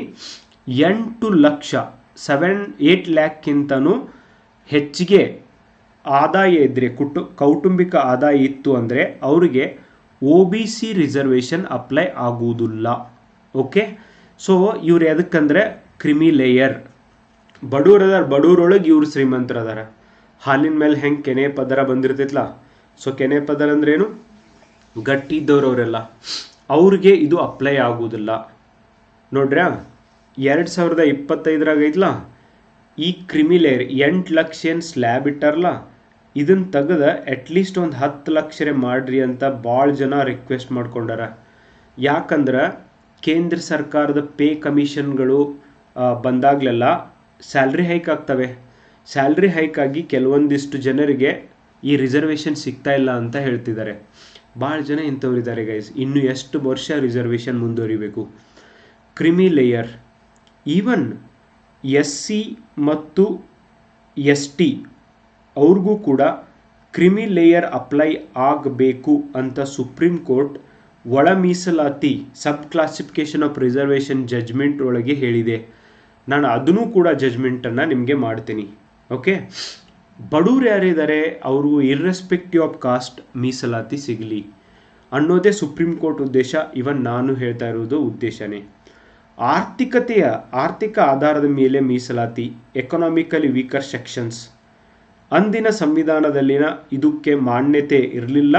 ಎಂಟು ಲಕ್ಷ ಸೆವೆನ್ ಏಯ್ಟ್ ಲ್ಯಾಕ್ಕಿಂತನೂ ಹೆಚ್ಚಿಗೆ ಆದಾಯ ಇದ್ದರೆ ಕುಟು, ಕೌಟುಂಬಿಕ ಆದಾಯ ಇತ್ತು ಅಂದರೆ ಅವರಿಗೆ O B C reservation apply ಆಗುವುದಿಲ್ಲ. ಓಕೆ ಸೊ ಇವ್ರು ಎದಕ್ಕಂದ್ರೆ ಕ್ರಿಮಿ ಲೇಯರ್. ಬಡವ್ರು ಅದಾರ ಬಡವ್ರೊಳಗೆ ಇವ್ರು ಶ್ರೀಮಂತರ ಅದಾರ ಹಾಲಿನ ಮೇಲೆ ಹೆಂಗೆ ಕೆನೆ ಪದರ ಬಂದಿರ್ತೈತಲ್ಲ ಸೊ ಕೆನೆ ಪದರ ಅಂದ್ರೇನು? ಗಟ್ಟಿ ಇದ್ದವ್ರು ಅವರೆಲ್ಲ ಅವ್ರಿಗೆ ಇದು ಅಪ್ಲೈ ಆಗುವುದಿಲ್ಲ. ನೋಡ್ರ್ಯಾ? ಎರಡು ಸಾವಿರದ ಇಪ್ಪತ್ತೈದರಾಗ ಐತ್ಲ ಈ ಕ್ರಿಮಿ ಲೇಯರ್ ಎಂಟು ಲಕ್ಷ ಏನು ಸ್ಲ್ಯಾಬ್ ಇಟ್ಟಾರಲ್ಲ ಇದನ್ನು ತೆಗೆದ ಅಟ್ಲೀಸ್ಟ್ ಒಂದು ಹತ್ತು ಲಕ್ಷರೇ ಮಾಡ್ರಿ ಅಂತ ಭಾಳ ಜನ ರಿಕ್ವೆಸ್ಟ್ ಮಾಡ್ಕೊಂಡಾರ. ಯಾಕಂದ್ರೆ ಕೇಂದ್ರ ಸರ್ಕಾರದ ಪೇ ಕಮಿಷನ್ಗಳು ಬಂದಾಗಲೆಲ್ಲ ಸ್ಯಾಲ್ರಿ ಹೈಕ್ ಆಗ್ತವೆ. ಸ್ಯಾಲ್ರಿ ಹೈಕ್ ಆಗಿ ಕೆಲವೊಂದಿಷ್ಟು ಜನರಿಗೆ ಈ ರಿಸರ್ವೇಷನ್ ಸಿಗ್ತಾ ಇಲ್ಲ ಅಂತ ಹೇಳ್ತಿದ್ದಾರೆ. ಭಾಳ ಜನ ಇಂಥವ್ರಿದ್ದಾರೆ ಗೈಸ್ ಇನ್ನು ಎಷ್ಟು ವರ್ಷ ರಿಸರ್ವೇಷನ್ ಮುಂದುವರಿಬೇಕು? Creamy layer even S C ಮತ್ತು ಎಸ್ ಟಿ ಅವ್ರಿಗೂ ಕೂಡ ಕ್ರಿಮಿ ಲೇಯರ್ ಅಪ್ಲೈ ಆಗಬೇಕು ಅಂತ ಸುಪ್ರೀಂ ಕೋರ್ಟ್ ಒಳ ಮೀಸಲಾತಿ sub classification of reservation judgement ಒಳಗೆ ಹೇಳಿದೆ. ನಾನು ಅದನ್ನು ಕೂಡ ಜಜ್ಮೆಂಟನ್ನು ನಿಮಗೆ ಮಾಡ್ತೀನಿ. ಓಕೆ? ಬಡವ್ರು ಯಾರಿದ್ದಾರೆ ಅವರು ಇರ್ರೆಸ್ಪೆಕ್ಟಿವ್ ಆಫ್ ಕಾಸ್ಟ್ ಮೀಸಲಾತಿ ಸಿಗಲಿ ಅನ್ನೋದೇ ಸುಪ್ರೀಂ ಕೋರ್ಟ್ ಉದ್ದೇಶ. ಇವನ್ ನಾನು ಹೇಳ್ತಾ ಇರೋದು ಉದ್ದೇಶನೇ. ಆರ್ಥಿಕತೆಯ, ಆರ್ಥಿಕ ಆಧಾರದ ಮೇಲೆ ಮೀಸಲಾತಿ ಎಕನಾಮಿಕಲಿ ವೀಕರ್ ಸೆಕ್ಷನ್ಸ್ ಅಂದಿನ ಸಂವಿಧಾನದಲ್ಲಿನ ಇದಕ್ಕೆ ಮಾನ್ಯತೆ ಇರಲಿಲ್ಲ,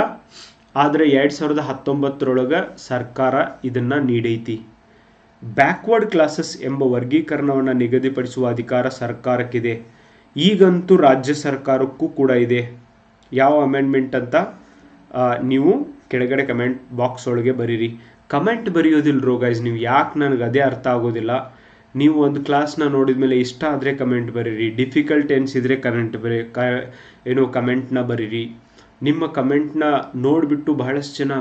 ಆದರೆ ಎರಡು ಸಾವಿರದ ಹತ್ತೊಂಬತ್ತರೊಳಗೆ ಸರ್ಕಾರ ಇದನ್ನು ನೀಡೈತಿ. ಬ್ಯಾಕ್ವರ್ಡ್ ಕ್ಲಾಸಸ್ ಎಂಬ ವರ್ಗೀಕರಣವನ್ನು ನಿಗದಿಪಡಿಸುವ ಅಧಿಕಾರ ಸರ್ಕಾರಕ್ಕಿದೆ. ಈಗಂತೂ ರಾಜ್ಯ ಸರ್ಕಾರಕ್ಕೂ ಕೂಡ ಇದೆ. ಯಾವ ಅಮೆಂಡ್ಮೆಂಟ್ ಅಂತ ನೀವು ಕೆಳಗಡೆ ಕಮೆಂಟ್ ಬಾಕ್ಸ್ ಒಳಗೆ ಬರೀರಿ. ಕಮೆಂಟ್ ಬರೆಯೋದಿಲ್ಲ ಗೈಸ್ ನೀವು ಯಾಕೆ ನನಗೆ ಅದೇ ಅರ್ಥ ಆಗೋದಿಲ್ಲ? ನೀವು ಒಂದು ಕ್ಲಾಸ್ನ ನೋಡಿದ ಮೇಲೆ ಇಷ್ಟ ಆದರೆ ಕಮೆಂಟ್ ಬರೀರಿ ಡಿಫಿಕಲ್ಟ್ ಎನಿಸಿದರೆ ಕಮೆಂಟ್ ಬರೀ, ಕ, ಏನೋ ಕಮೆಂಟ್ನ ಬರೀರಿ. ನಿಮ್ಮ ಕಮೆಂಟ್ನ ನೋಡಿಬಿಟ್ಟು ಬಹಳಷ್ಟು ಜನ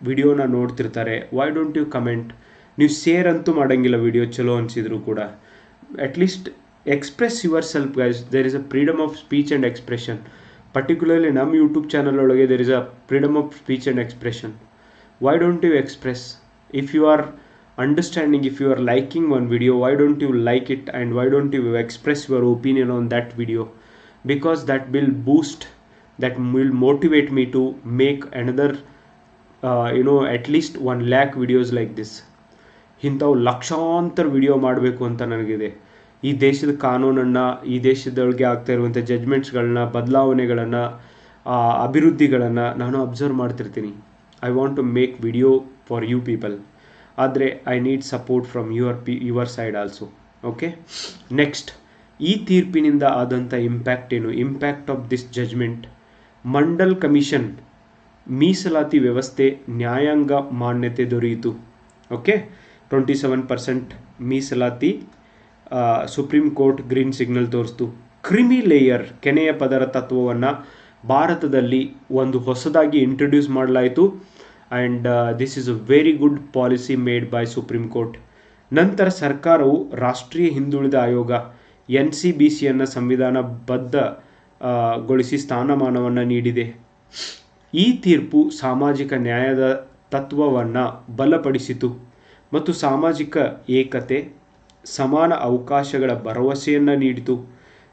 ವಿಡಿಯೋನ ನೋಡ್ತಿರ್ತಾರೆ. ವೈ ಡೋಂಟ್ ಯು ಕಮೆಂಟ್ ನೀವು ಶೇರ್ ಅಂತೂ ಮಾಡೋಂಗಿಲ್ಲ ವಿಡಿಯೋ ಚಲೋ ಅನಿಸಿದ್ರು ಕೂಡ. At least express yourself guys there is a freedom of speech and expression particularly ನಮ್ಮ ಯೂಟ್ಯೂಬ್ ಚಾನಲ್ ಒಳಗೆ there is a freedom of speech and expression why don't you express if you are understanding if you are liking one video why don't you like it and why don't you express your opinion on that video because that will boost that will motivate me to make another uh, you know at least one lakh videos like this ಇಂಥವು ಲಕ್ಷಾಂತರ video ಮಾಡಬೇಕು ಅಂತ ನನಗಿದೆ ಈ ದೇಶದ ಕಾನೂನನ್ನು ಈ ದೇಶದೊಳಗೆ ಆಗ್ತಾ ಇರುವಂಥ ಜಜ್ಮೆಂಟ್ಸ್ಗಳನ್ನ ಬದಲಾವಣೆಗಳನ್ನು ಅಭಿವೃದ್ಧಿಗಳನ್ನು ನಾನು ಅಬ್ಸರ್ವ್ ಮಾಡ್ತಿರ್ತೀನಿ I want to make video for you people ಆದರೆ I need support from your P your side also okay next ಈ ತೀರ್ಪಿನಿಂದ ಆದಂಥ ಇಂಪ್ಯಾಕ್ಟ್ ಏನು? Impact of this judgement Mandal commission ಮೀಸಲಾತಿ ವ್ಯವಸ್ಥೆ ನ್ಯಾಯಾಂಗ ಮಾನ್ಯತೆ ದೊರೆಯಿತು. ಓಕೆ ಟ್ವೆಂಟಿ ಸೆವೆನ್ ಪರ್ಸೆಂಟ್ ಮೀಸಲಾತಿ ಸುಪ್ರೀಂ ಕೋರ್ಟ್ ಗ್ರೀನ್ ಸಿಗ್ನಲ್ ತೋರಿಸ್ತು. ಕ್ರಿಮಿ ಲೇಯರ್, ಕೆನೆಯ ಪದರ ತತ್ವವನ್ನು ಭಾರತದಲ್ಲಿ ಒಂದು ಹೊಸದಾಗಿ ಇಂಟ್ರೊಡ್ಯೂಸ್ ಮಾಡಲಾಯಿತು. And this is a very good policy made by supreme court ನಂತರ ಸರ್ಕಾರವು ರಾಷ್ಟ್ರೀಯ ಹಿಂದುಳಿದ ಆಯೋಗ ಎನ್ ಸಿ ಬಿ ಸಿಯನ್ನು ಸಂವಿಧಾನಬದ್ಧಗೊಳಿಸಿ ಸ್ಥಾನಮಾನವನ್ನು ನೀಡಿದೆ. ಈ ತೀರ್ಪು ಸಾಮಾಜಿಕ ನ್ಯಾಯದ ತತ್ವವನ್ನು ಬಲಪಡಿಸಿತು ಮತ್ತು ಸಾಮಾಜಿಕ ಏಕತೆ, ಸಮಾನ ಅವಕಾಶಗಳ ಭರವಸೆಯನ್ನು ನೀಡಿತು.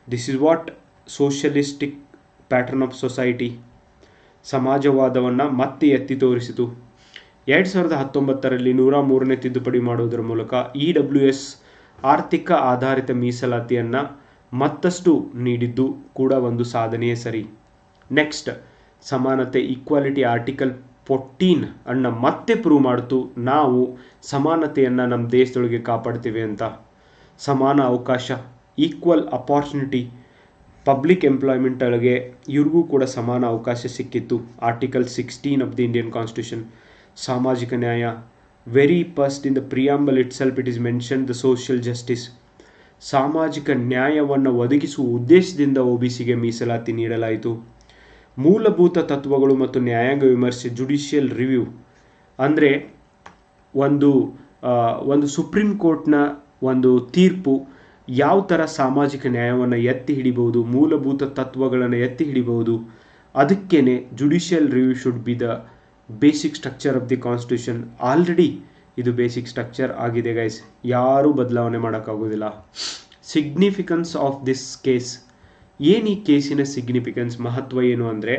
This is what socialistic pattern of society ಸಮಾಜವಾದವನ್ನು ಮತ್ತೆ ಎತ್ತಿ ತೋರಿಸಿತು. ಎರಡು ಸಾವಿರದ ಹತ್ತೊಂಬತ್ತರಲ್ಲಿ ನೂರ ಮೂರನೇ ತಿದ್ದುಪಡಿ ಮಾಡುವುದರ ಮೂಲಕ ಇ ಡಬ್ಲ್ಯೂ ಎಸ್ ಆರ್ಥಿಕ ಆಧಾರಿತ ಮೀಸಲಾತಿಯನ್ನು ಮತ್ತಷ್ಟು ನೀಡಿದ್ದು ಕೂಡ ಒಂದು ಸಾಧನೆಯೇ ಸರಿ. ನೆಕ್ಸ್ಟ್, ಸಮಾನತೆ, ಈಕ್ವಾಲಿಟಿ ಆರ್ಟಿಕಲ್ ಫೋರ್ಟೀನ್ ಅನ್ನು ಮತ್ತೆ ಪ್ರೂವ್ ಮಾಡ್ತು ನಾವು ಸಮಾನತೆಯನ್ನು ನಮ್ಮ ದೇಶದೊಳಗೆ ಕಾಪಾಡ್ತೀವಿ ಅಂತ. ಸಮಾನ ಅವಕಾಶ, ಈಕ್ವಲ್ ಅಪಾರ್ಚುನಿಟಿ ಪಬ್ಲಿಕ್ ಎಂಪ್ಲಾಯ್ಮೆಂಟ್ ಒಳಗೆ ಇವ್ರಿಗೂ ಕೂಡ ಸಮಾನ ಅವಕಾಶ ಸಿಕ್ಕಿತ್ತು. Article sixteen of the Indian constitution ಸಾಮಾಜಿಕ ನ್ಯಾಯ. Very first in the preamble itself it is mention the social justice ಸಾಮಾಜಿಕ ನ್ಯಾಯವನ್ನು ಒದಗಿಸುವ ಉದ್ದೇಶದಿಂದ ಒ ಬಿ ಸಿಗೆ ಮೀಸಲಾತಿ ನೀಡಲಾಯಿತು. ಮೂಲಭೂತ ತತ್ವಗಳು ಮತ್ತು ನ್ಯಾಯಾಂಗ ವಿಮರ್ಶೆ ಜುಡಿಷಿಯಲ್ ರಿವ್ಯೂ ಅಂದರೆ ಒಂದು ಒಂದು ಸುಪ್ರೀಂ ಕೋರ್ಟ್ನ ಒಂದು ತೀರ್ಪು ಯಾವ ಥರ ಸಾಮಾಜಿಕ ನ್ಯಾಯವನ್ನು ಎತ್ತಿ ಹಿಡಿಬಹುದು, ಮೂಲಭೂತ ತತ್ವಗಳನ್ನು ಎತ್ತಿ ಹಿಡಿಬಹುದು, ಅದಕ್ಕೇನೆ judicial review should be the basic structure of the constitution already ಇದು ಬೇಸಿಕ್ ಸ್ಟ್ರಕ್ಚರ್ ಆಗಿದೆ ಗೈಸ್ ಯಾರೂ ಬದಲಾವಣೆ ಮಾಡೋಕ್ಕಾಗೋದಿಲ್ಲ. ಸಿಗ್ನಿಫಿಕೆನ್ಸ್ ಆಫ್ ದಿಸ್ ಕೇಸ್ ಏನು ಈ ಕೇಸಿನ ಸಿಗ್ನಿಫಿಕೆನ್ಸ್ ಮಹತ್ವ ಏನು ಅಂದರೆ,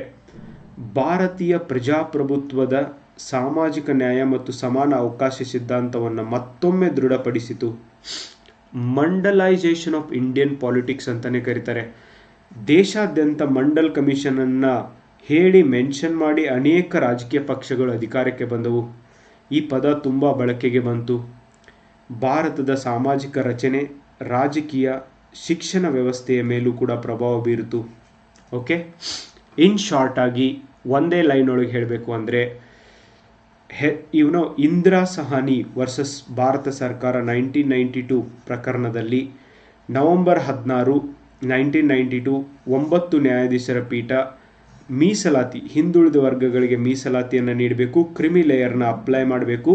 ಭಾರತೀಯ ಪ್ರಜಾಪ್ರಭುತ್ವದ ಸಾಮಾಜಿಕ ನ್ಯಾಯ ಮತ್ತು ಸಮಾನ ಅವಕಾಶ ಸಿದ್ಧಾಂತವನ್ನು ಮತ್ತೊಮ್ಮೆ ದೃಢಪಡಿಸಿತು. ಮಂಡಲೈಸೇಷನ್ ಆಫ್ ಇಂಡಿಯನ್ ಪಾಲಿಟಿಕ್ಸ್ ಅಂತಲೇ ಕರೀತಾರೆ. ದೇಶಾದ್ಯಂತ ಮಂಡಲ್ ಕಮಿಷನನ್ನು ಹೇಳಿ ಮೆನ್ಷನ್ ಮಾಡಿ ಅನೇಕ ರಾಜಕೀಯ ಪಕ್ಷಗಳು ಅಧಿಕಾರಕ್ಕೆ ಬಂದವು. ಈ ಪದ ತುಂಬ ಬಳಕೆಗೆ ಬಂತು. ಭಾರತದ ಸಾಮಾಜಿಕ ರಚನೆ, ರಾಜಕೀಯ, ಶಿಕ್ಷಣ ವ್ಯವಸ್ಥೆಯ ಮೇಲೂ ಕೂಡ ಪ್ರಭಾವ ಬೀರಿತು. ಓಕೆ? ಇನ್ ಶಾರ್ಟ್ ಆಗಿ ಒಂದೇ ಲೈನ್ ಒಳಗೆ ಹೇಳಬೇಕು ಅಂದರೆ ಹೆ ಇವನು ಇಂದಿರಾ ಸಹಾನಿ ವರ್ಸಸ್ ಭಾರತ ಸರ್ಕಾರ ನೈನ್ಟೀನ್ ನೈಂಟಿ ಟು ಪ್ರಕರಣದಲ್ಲಿ ನವೆಂಬರ್ ಹದಿನಾರು ನೈನ್ಟೀನ್ ನೈಂಟಿ ಟು ಒಂಬತ್ತು ನ್ಯಾಯಾಧೀಶರ ಪೀಠ ಮೀಸಲಾತಿ, ಹಿಂದುಳಿದ ವರ್ಗಗಳಿಗೆ ಮೀಸಲಾತಿಯನ್ನು ನೀಡಬೇಕು, ಕ್ರಿಮಿ ಲೇಯರ್ನ ಅಪ್ಲೈ ಮಾಡಬೇಕು,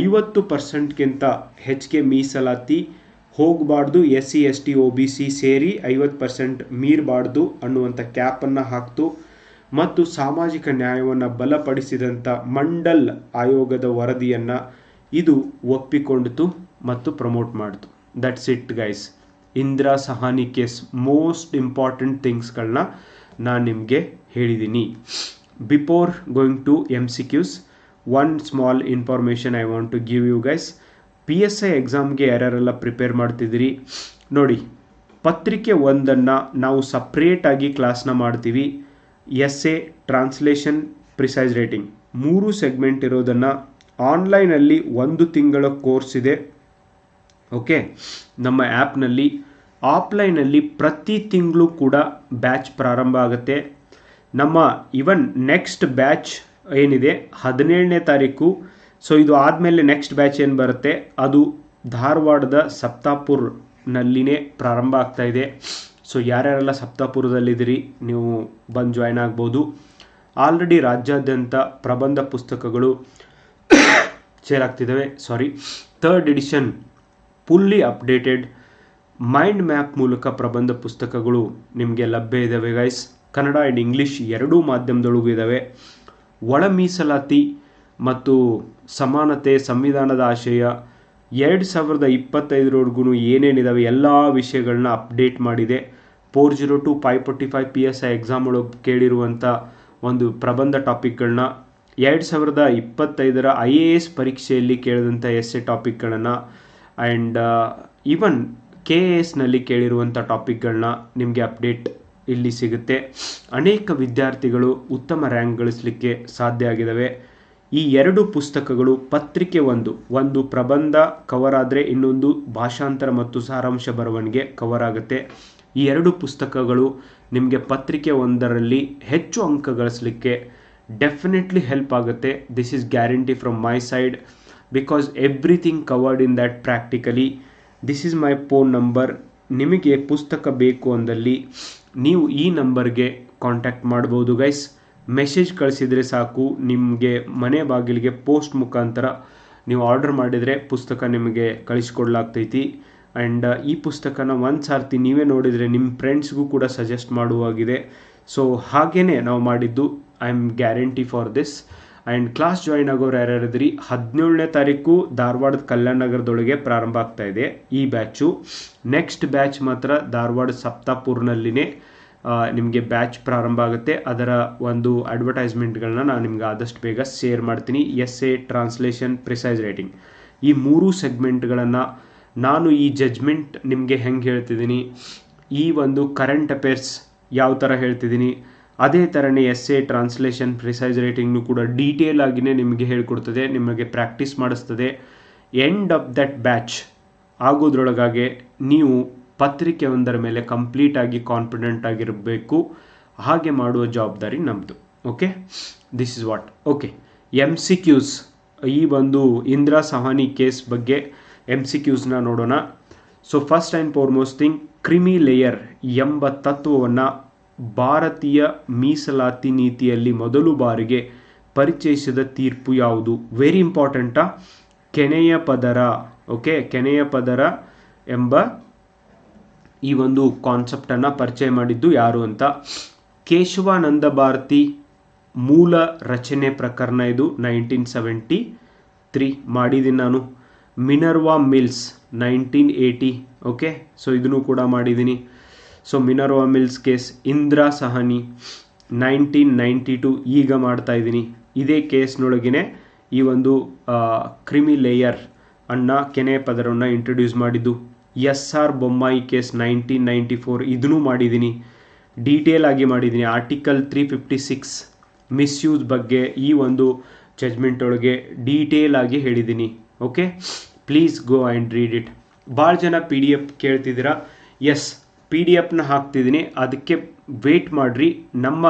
ಐವತ್ತು ಪರ್ಸೆಂಟ್ಗಿಂತ ಹೆಚ್ಚಿಗೆ ಮೀಸಲಾತಿ ಹೋಗಬಾರ್ದು S C S T O, B, C ಸೇರಿ ಐವತ್ತು ಪರ್ಸೆಂಟ್ ಮೀರಬಾರ್ದು ಅನ್ನುವಂಥ ಕ್ಯಾಪನ್ನು ಹಾಕ್ತು. ಮತ್ತು ಸಾಮಾಜಿಕ ನ್ಯಾಯವನ್ನು ಬಲಪಡಿಸಿದಂಥ ಮಂಡಲ್ ಆಯೋಗದ ವರದಿಯನ್ನು ಇದು ಒಪ್ಪಿಕೊಂಡಿತು ಮತ್ತು ಪ್ರಮೋಟ್ ಮಾಡಿತು. That's it guys Indira Sahani case most important ಥಿಂಗ್ಸ್ಗಳನ್ನ ನಾನು ನಿಮಗೆ ಹೇಳಿದ್ದೀನಿ before going to M C Qs one small information I want to give you guys P S I ಎಕ್ಸಾಮ್ಗೆ ಯಾರ್ಯಾರೆಲ್ಲ ಪ್ರಿಪೇರ್ ಮಾಡ್ತಿದ್ದೀರಿ? ನೋಡಿ, ಪತ್ರಿಕೆ ಒಂದನ್ನು ನಾವು ಸಪ್ರೇಟಾಗಿ ಕ್ಲಾಸ್ನ ಮಾಡ್ತೀವಿ. S A translation precise writing. ಮೂರು ಸೆಗ್ಮೆಂಟ್ ಇರೋದನ್ನು ಆನ್ಲೈನಲ್ಲಿ ಒಂದು ತಿಂಗಳ ಕೋರ್ಸ್ ಇದೆ. ಓಕೆ? ನಮ್ಮ ಆ್ಯಪ್ನಲ್ಲಿ ಆಫ್ಲೈನಲ್ಲಿ ಪ್ರತಿ ತಿಂಗಳು ಕೂಡ ಬ್ಯಾಚ್ ಪ್ರಾರಂಭ ಆಗುತ್ತೆ. ನಮ್ಮ ಇವನ್ ನೆಕ್ಸ್ಟ್ ಬ್ಯಾಚ್ ಏನಿದೆ, ಹದಿನೇಳನೇ ತಾರೀಕು. ಸೊ, ಇದು ಆದಮೇಲೆ ನೆಕ್ಸ್ಟ್ ಬ್ಯಾಚ್ ಏನು ಬರುತ್ತೆ? ಅದು ಧಾರವಾಡದ ಸಪ್ತಾಪುರ್ನಲ್ಲಿನೇ ಪ್ರಾರಂಭ ಆಗ್ತಾ ಇದೆ. ಸೊ ಯಾರ್ಯಾರೆಲ್ಲ ಸಪ್ತಾಪುರದಲ್ಲಿದ್ದೀರಿ, ನೀವು ಬಂದು ಜಾಯ್ನ್ ಆಗ್ಬೋದು. ಆಲ್ರೆಡಿ ರಾಜ್ಯಾದ್ಯಂತ ಪ್ರಬಂಧ ಪುಸ್ತಕಗಳು share ಆಗ್ತಿದ್ದಾವೆ. Sorry third edition fully updated mind map ಮೂಲಕ ಪ್ರಬಂಧ ಪುಸ್ತಕಗಳು ನಿಮಗೆ ಲಭ್ಯ ಇದ್ದಾವೆ ಗೈಸ್ ಕನ್ನಡ ಆ್ಯಂಡ್ ಇಂಗ್ಲೀಷ್ ಎರಡೂ ಮಾಧ್ಯಮದೊಳಗೂ ಇದ್ದಾವೆ. ಒಳ ಮೀಸಲಾತಿ ಮತ್ತು ಸಮಾನತೆ, ಸಂವಿಧಾನದ ಆಶಯ ಎರಡು ಸಾವಿರದ ಇಪ್ಪತ್ತೈದರವರೆಗೂ ಏನೇನಿದಾವೆ ಎಲ್ಲ ವಿಷಯಗಳನ್ನ ಅಪ್ಡೇಟ್ ಮಾಡಿದೆ. Four zero two five forty five P S I exam ಒಳಗೆ ಕೇಳಿರುವಂಥ ಒಂದು ಪ್ರಬಂಧ ಟಾಪಿಕ್ಗಳನ್ನ ಎರಡು ಸಾವಿರದ ಇಪ್ಪತ್ತೈದರ ಐ ಎ ಎಸ್ ಪರೀಕ್ಷೆಯಲ್ಲಿ ಕೇಳಿದಂಥ ಎಸ್ ಎ ಟಾಪಿಕ್ಗಳನ್ನು ಆ್ಯಂಡ್ ಈವನ್ ಕೆ ಎ ಎಸ್ನಲ್ಲಿ ಕೇಳಿರುವಂಥ ಟಾಪಿಕ್ಗಳನ್ನ ನಿಮಗೆ ಅಪ್ಡೇಟ್ ಇಲ್ಲಿ ಸಿಗುತ್ತೆ. ಅನೇಕ ವಿದ್ಯಾರ್ಥಿಗಳು ಉತ್ತಮ ರ್ಯಾಂಕ್ ಗಳಿಸಲಿಕ್ಕೆ ಸಾಧ್ಯ ಆಗಿದ್ದಾವೆ ಈ ಎರಡು ಪುಸ್ತಕಗಳು ಪತ್ರಿಕೆ ಒಂದು ಒಂದು ಪ್ರಬಂಧ ಕವರ್ ಆದರೆ ಇನ್ನೊಂದು ಭಾಷಾಂತರ ಮತ್ತು ಸಾರಾಂಶ ಬರವಣಿಗೆ ಕವರ್ ಆಗುತ್ತೆ. ಈ ಎರಡು ಪುಸ್ತಕಗಳು ನಿಮಗೆ ಪತ್ರಿಕೆ ಒಂದರಲ್ಲಿ ಹೆಚ್ಚು ಅಂಕ ಗಳಿಸಲಿಕ್ಕೆ ಡೆಫಿನೆಟ್ಲಿ ಹೆಲ್ಪ್ ಆಗುತ್ತೆ. This is guarantee from my side because everything covered in that practically this is my phone number ನಿಮಗೆ ಪುಸ್ತಕ ಬೇಕು ಅಂದಲ್ಲಿ ನೀವು ಈ ನಂಬರ್ಗೆ ಕಾಂಟ್ಯಾಕ್ಟ್ ಮಾಡ್ಬೋದು ಗೈಸ್ ಮೆಸೇಜ್ ಕಳಿಸಿದರೆ ಸಾಕು. ನಿಮಗೆ ಮನೆ ಬಾಗಿಲಿಗೆ ಪೋಸ್ಟ್ ಮುಖಾಂತರ ನೀವು ಆರ್ಡರ್ ಮಾಡಿದರೆ ಪುಸ್ತಕ ನಿಮಗೆ ಕಳಿಸ್ಕೊಡ್ಲಾಗ್ತೈತಿ. ಆ್ಯಂಡ್ ಈ ಪುಸ್ತಕನ ಒಂದು ಸಾರ್ತಿ ನೀವೇ ನೋಡಿದರೆ ನಿಮ್ಮ ಫ್ರೆಂಡ್ಸ್ಗೂ ಕೂಡ ಸಜೆಸ್ಟ್ ಮಾಡುವಾಗಿದೆ. ಸೊ ಹಾಗೇ ನಾವು ಮಾಡಿದ್ದು I am guarantee for this and class join ಆಗೋರು ಯಾರ್ಯಾರಿದ್ರಿ ಹದಿನೇಳನೇ ತಾರೀಕು ಧಾರವಾಡದ ಕಲ್ಯಾಣ ನಗರದೊಳಗೆ ಪ್ರಾರಂಭ ಆಗ್ತಾ ಇದೆ ಈ ಬ್ಯಾಚು ನೆಕ್ಸ್ಟ್ ಬ್ಯಾಚ್ ಮಾತ್ರ ಧಾರವಾಡ ಸಪ್ತಾಪುರ್ನಲ್ಲಿನೇ ನಿಮಗೆ ಬ್ಯಾಚ್ ಪ್ರಾರಂಭ ಆಗುತ್ತೆ. ಅದರ ಒಂದು ಅಡ್ವರ್ಟೈಸ್ಮೆಂಟ್ಗಳನ್ನ ನಾನು ನಿಮ್ಗೆ ಆದಷ್ಟು ಬೇಗ ಶೇರ್ ಮಾಡ್ತೀನಿ. S A translation precise writing ಈ ಮೂರು ಸೆಗ್ಮೆಂಟ್ಗಳನ್ನು ನಾನು ಈ ಜಜ್ಮೆಂಟ್ ನಿಮಗೆ ಹೆಂಗೆ ಹೇಳ್ತಿದ್ದೀನಿ? ಈ ಒಂದು ಕರೆಂಟ್ ಅಫೇರ್ಸ್ ಯಾವ ಥರ ಹೇಳ್ತಿದ್ದೀನಿ? ಅದೇ ಥರನೇ ಎಸ್ ಎ ಟ್ರಾನ್ಸ್ಲೇಷನ್ ಪ್ರಿಸೈಸ್ ರೇಟಿಂಗ್ನು ಕೂಡ ಡೀಟೇಲ್ ಆಗಿಯೇ ನಿಮಗೆ ಹೇಳ್ಕೊಡ್ತದೆ, ನಿಮಗೆ ಪ್ರಾಕ್ಟೀಸ್ ಮಾಡಿಸ್ತದೆ. ಎಂಡ್ ಆಫ್ ದಟ್ ಬ್ಯಾಚ್ ಆಗೋದ್ರೊಳಗಾಗೆ ನೀವು ಪತ್ರಿಕೆ ಒಂದರ ಮೇಲೆ ಕಂಪ್ಲೀಟಾಗಿ ಕಾನ್ಫಿಡೆಂಟ್ ಆಗಿರಬೇಕು. ಹಾಗೆ ಮಾಡುವ ಜವಾಬ್ದಾರಿ ನಮ್ಮದು okay this is what okay M C Qs ಈ ಒಂದು ಇಂದಿರಾ ಸಹಾನಿ ಕೇಸ್ ಬಗ್ಗೆ ಎಂ ಸಿ ಕ್ಯೂಸ್ನ ನೋಡೋಣ. So first and foremost thing creamy layer ಎಂಬ ತತ್ವವನ್ನು ಭಾರತೀಯ ಮೀಸಲಾತಿ ನೀತಿಯಲ್ಲಿ ಮೊದಲು ಬಾರಿಗೆ ಪರಿಚಯಿಸಿದ ತೀರ್ಪು ಯಾವುದು? ವೆರಿ ಇಂಪಾರ್ಟೆಂಟಾ ಕೆನೆಯ ಪದರ ಓಕೆ ಕೆನೆಯ ಪದರ ಎಂಬ ಈ ಒಂದು ಕಾನ್ಸೆಪ್ಟನ್ನು ಪರಿಚಯ ಮಾಡಿದ್ದು ಯಾರು ಅಂತ? ಕೇಶವಾನಂದ ಭಾರತಿ ಮೂಲ ರಚನೆ ಪ್ರಕರಣ ಇದು ನೈನ್ಟೀನ್ ಸೆವೆಂಟಿ ತ್ರೀ ಮಾಡಿದ್ದೀನಿ ನಾನು. Minerva Mills nineteen eighty okay so ಇದನ್ನು ಕೂಡ ಮಾಡಿದ್ದೀನಿ. So Minerva Mills case Indra Sawhney nineteen ninety two ಈಗ ಮಾಡ್ತಾ ಇದ್ದೀನಿ. ಇದೇ ಕೇಸ್ನೊಳಗಿನೇ ಈ ಒಂದು ಕ್ರಿಮಿ ಲೇಯರ್ ಅನ್ನ ಕೆನೆ ಪದರವನ್ನು ಇಂಟ್ರೊಡ್ಯೂಸ್ ಮಾಡಿದ್ದು. S R Bommai case nineteen ninety four ಇದನ್ನೂ ಮಾಡಿದ್ದೀನಿ. ಡೀಟೇಲ್ ಆಗಿ ಮಾಡಿದ್ದೀನಿ. Article three fifty six misuse ಬಗ್ಗೆ ಈ ಒಂದು ಜಜ್ಮೆಂಟ್ ಒಳಗೆ ಡೀಟೇಲ್ ಆಗಿ ಹೇಳಿದ್ದೀನಿ. Okay please go and read it ಭಾಳ ಜನ ಪಿ ಡಿ ಎಫ್ ಕೇಳ್ತಿದ್ದೀರಾ? ಎಸ್ ಪಿ ಡಿ ಎಫ್ನ ಹಾಕ್ತಿದ್ದೀನಿ. ಅದಕ್ಕೆ ವೇಟ್ ಮಾಡಿರಿ. ನಮ್ಮ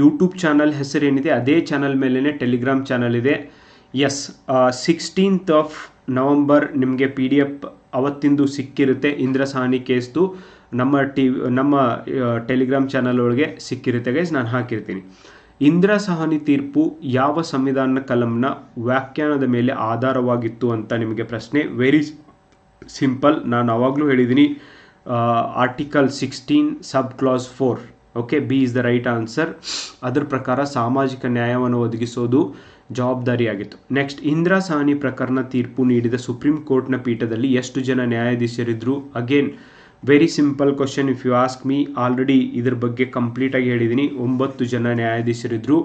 ಯೂಟ್ಯೂಬ್ ಚಾನಲ್ ಹೆಸರೇನಿದೆ ಅದೇ ಚಾನಲ್ ಮೇಲೇ ಟೆಲಿಗ್ರಾಮ್ ಚಾನಲ್ ಇದೆ. ಎಸ್ ಸಿಕ್ಸ್ಟೀನ್ತ್ ಆಫ್ ನವಂಬರ್ ನಿಮಗೆ ಪಿ ಡಿ ಎಫ್ ಅವತ್ತಿಂದು ಸಿಕ್ಕಿರುತ್ತೆ, ಇಂದ್ರ ಸಹಾನಿ ಕೇಸ್ದು. ನಮ್ಮ ಟಿ, ನಮ್ಮ ಟೆಲಿಗ್ರಾಮ್ ಚಾನಲ್ ಒಳಗೆ ಸಿಕ್ಕಿರುತ್ತೆ ಗೈಸ್ ನಾನು ಹಾಕಿರ್ತೀನಿ. ಇಂದಿರಾ ಸಹಾನಿ ತೀರ್ಪು ಯಾವ ಸಂವಿಧಾನ ಕಲಂನ ವ್ಯಾಖ್ಯಾನದ ಮೇಲೆ ಆಧಾರವಾಗಿತ್ತು ಅಂತ ನಿಮಗೆ ಪ್ರಶ್ನೆ. ವೆರಿ ಸಿಂಪಲ್ ನಾನು ಆವಾಗಲೂ ಹೇಳಿದ್ದೀನಿ article sixteen sub clause four okay B is the right answer ಅದರ ಪ್ರಕಾರ ಸಾಮಾಜಿಕ ನ್ಯಾಯವನ್ನು ಒದಗಿಸೋದು ಜವಾಬ್ದಾರಿಯಾಗಿತ್ತು. ನೆಕ್ಸ್ಟ್ ಇಂದಿರಾ ಸಹನಿ ಪ್ರಕರಣ ತೀರ್ಪು ನೀಡಿದ ಸುಪ್ರೀಂ ಕೋರ್ಟ್ನ ಪೀಠದಲ್ಲಿ ಎಷ್ಟು ಜನ ನ್ಯಾಯಾಧೀಶರಿದ್ದರು again very simple question if you ask me already ಇದ್ರ ಬಗ್ಗೆ ಕಂಪ್ಲೀಟಾಗಿ ಹೇಳಿದ್ದೀನಿ ಒಂಬತ್ತು ಜನ ನ್ಯಾಯಾಧೀಶರಿದ್ದರು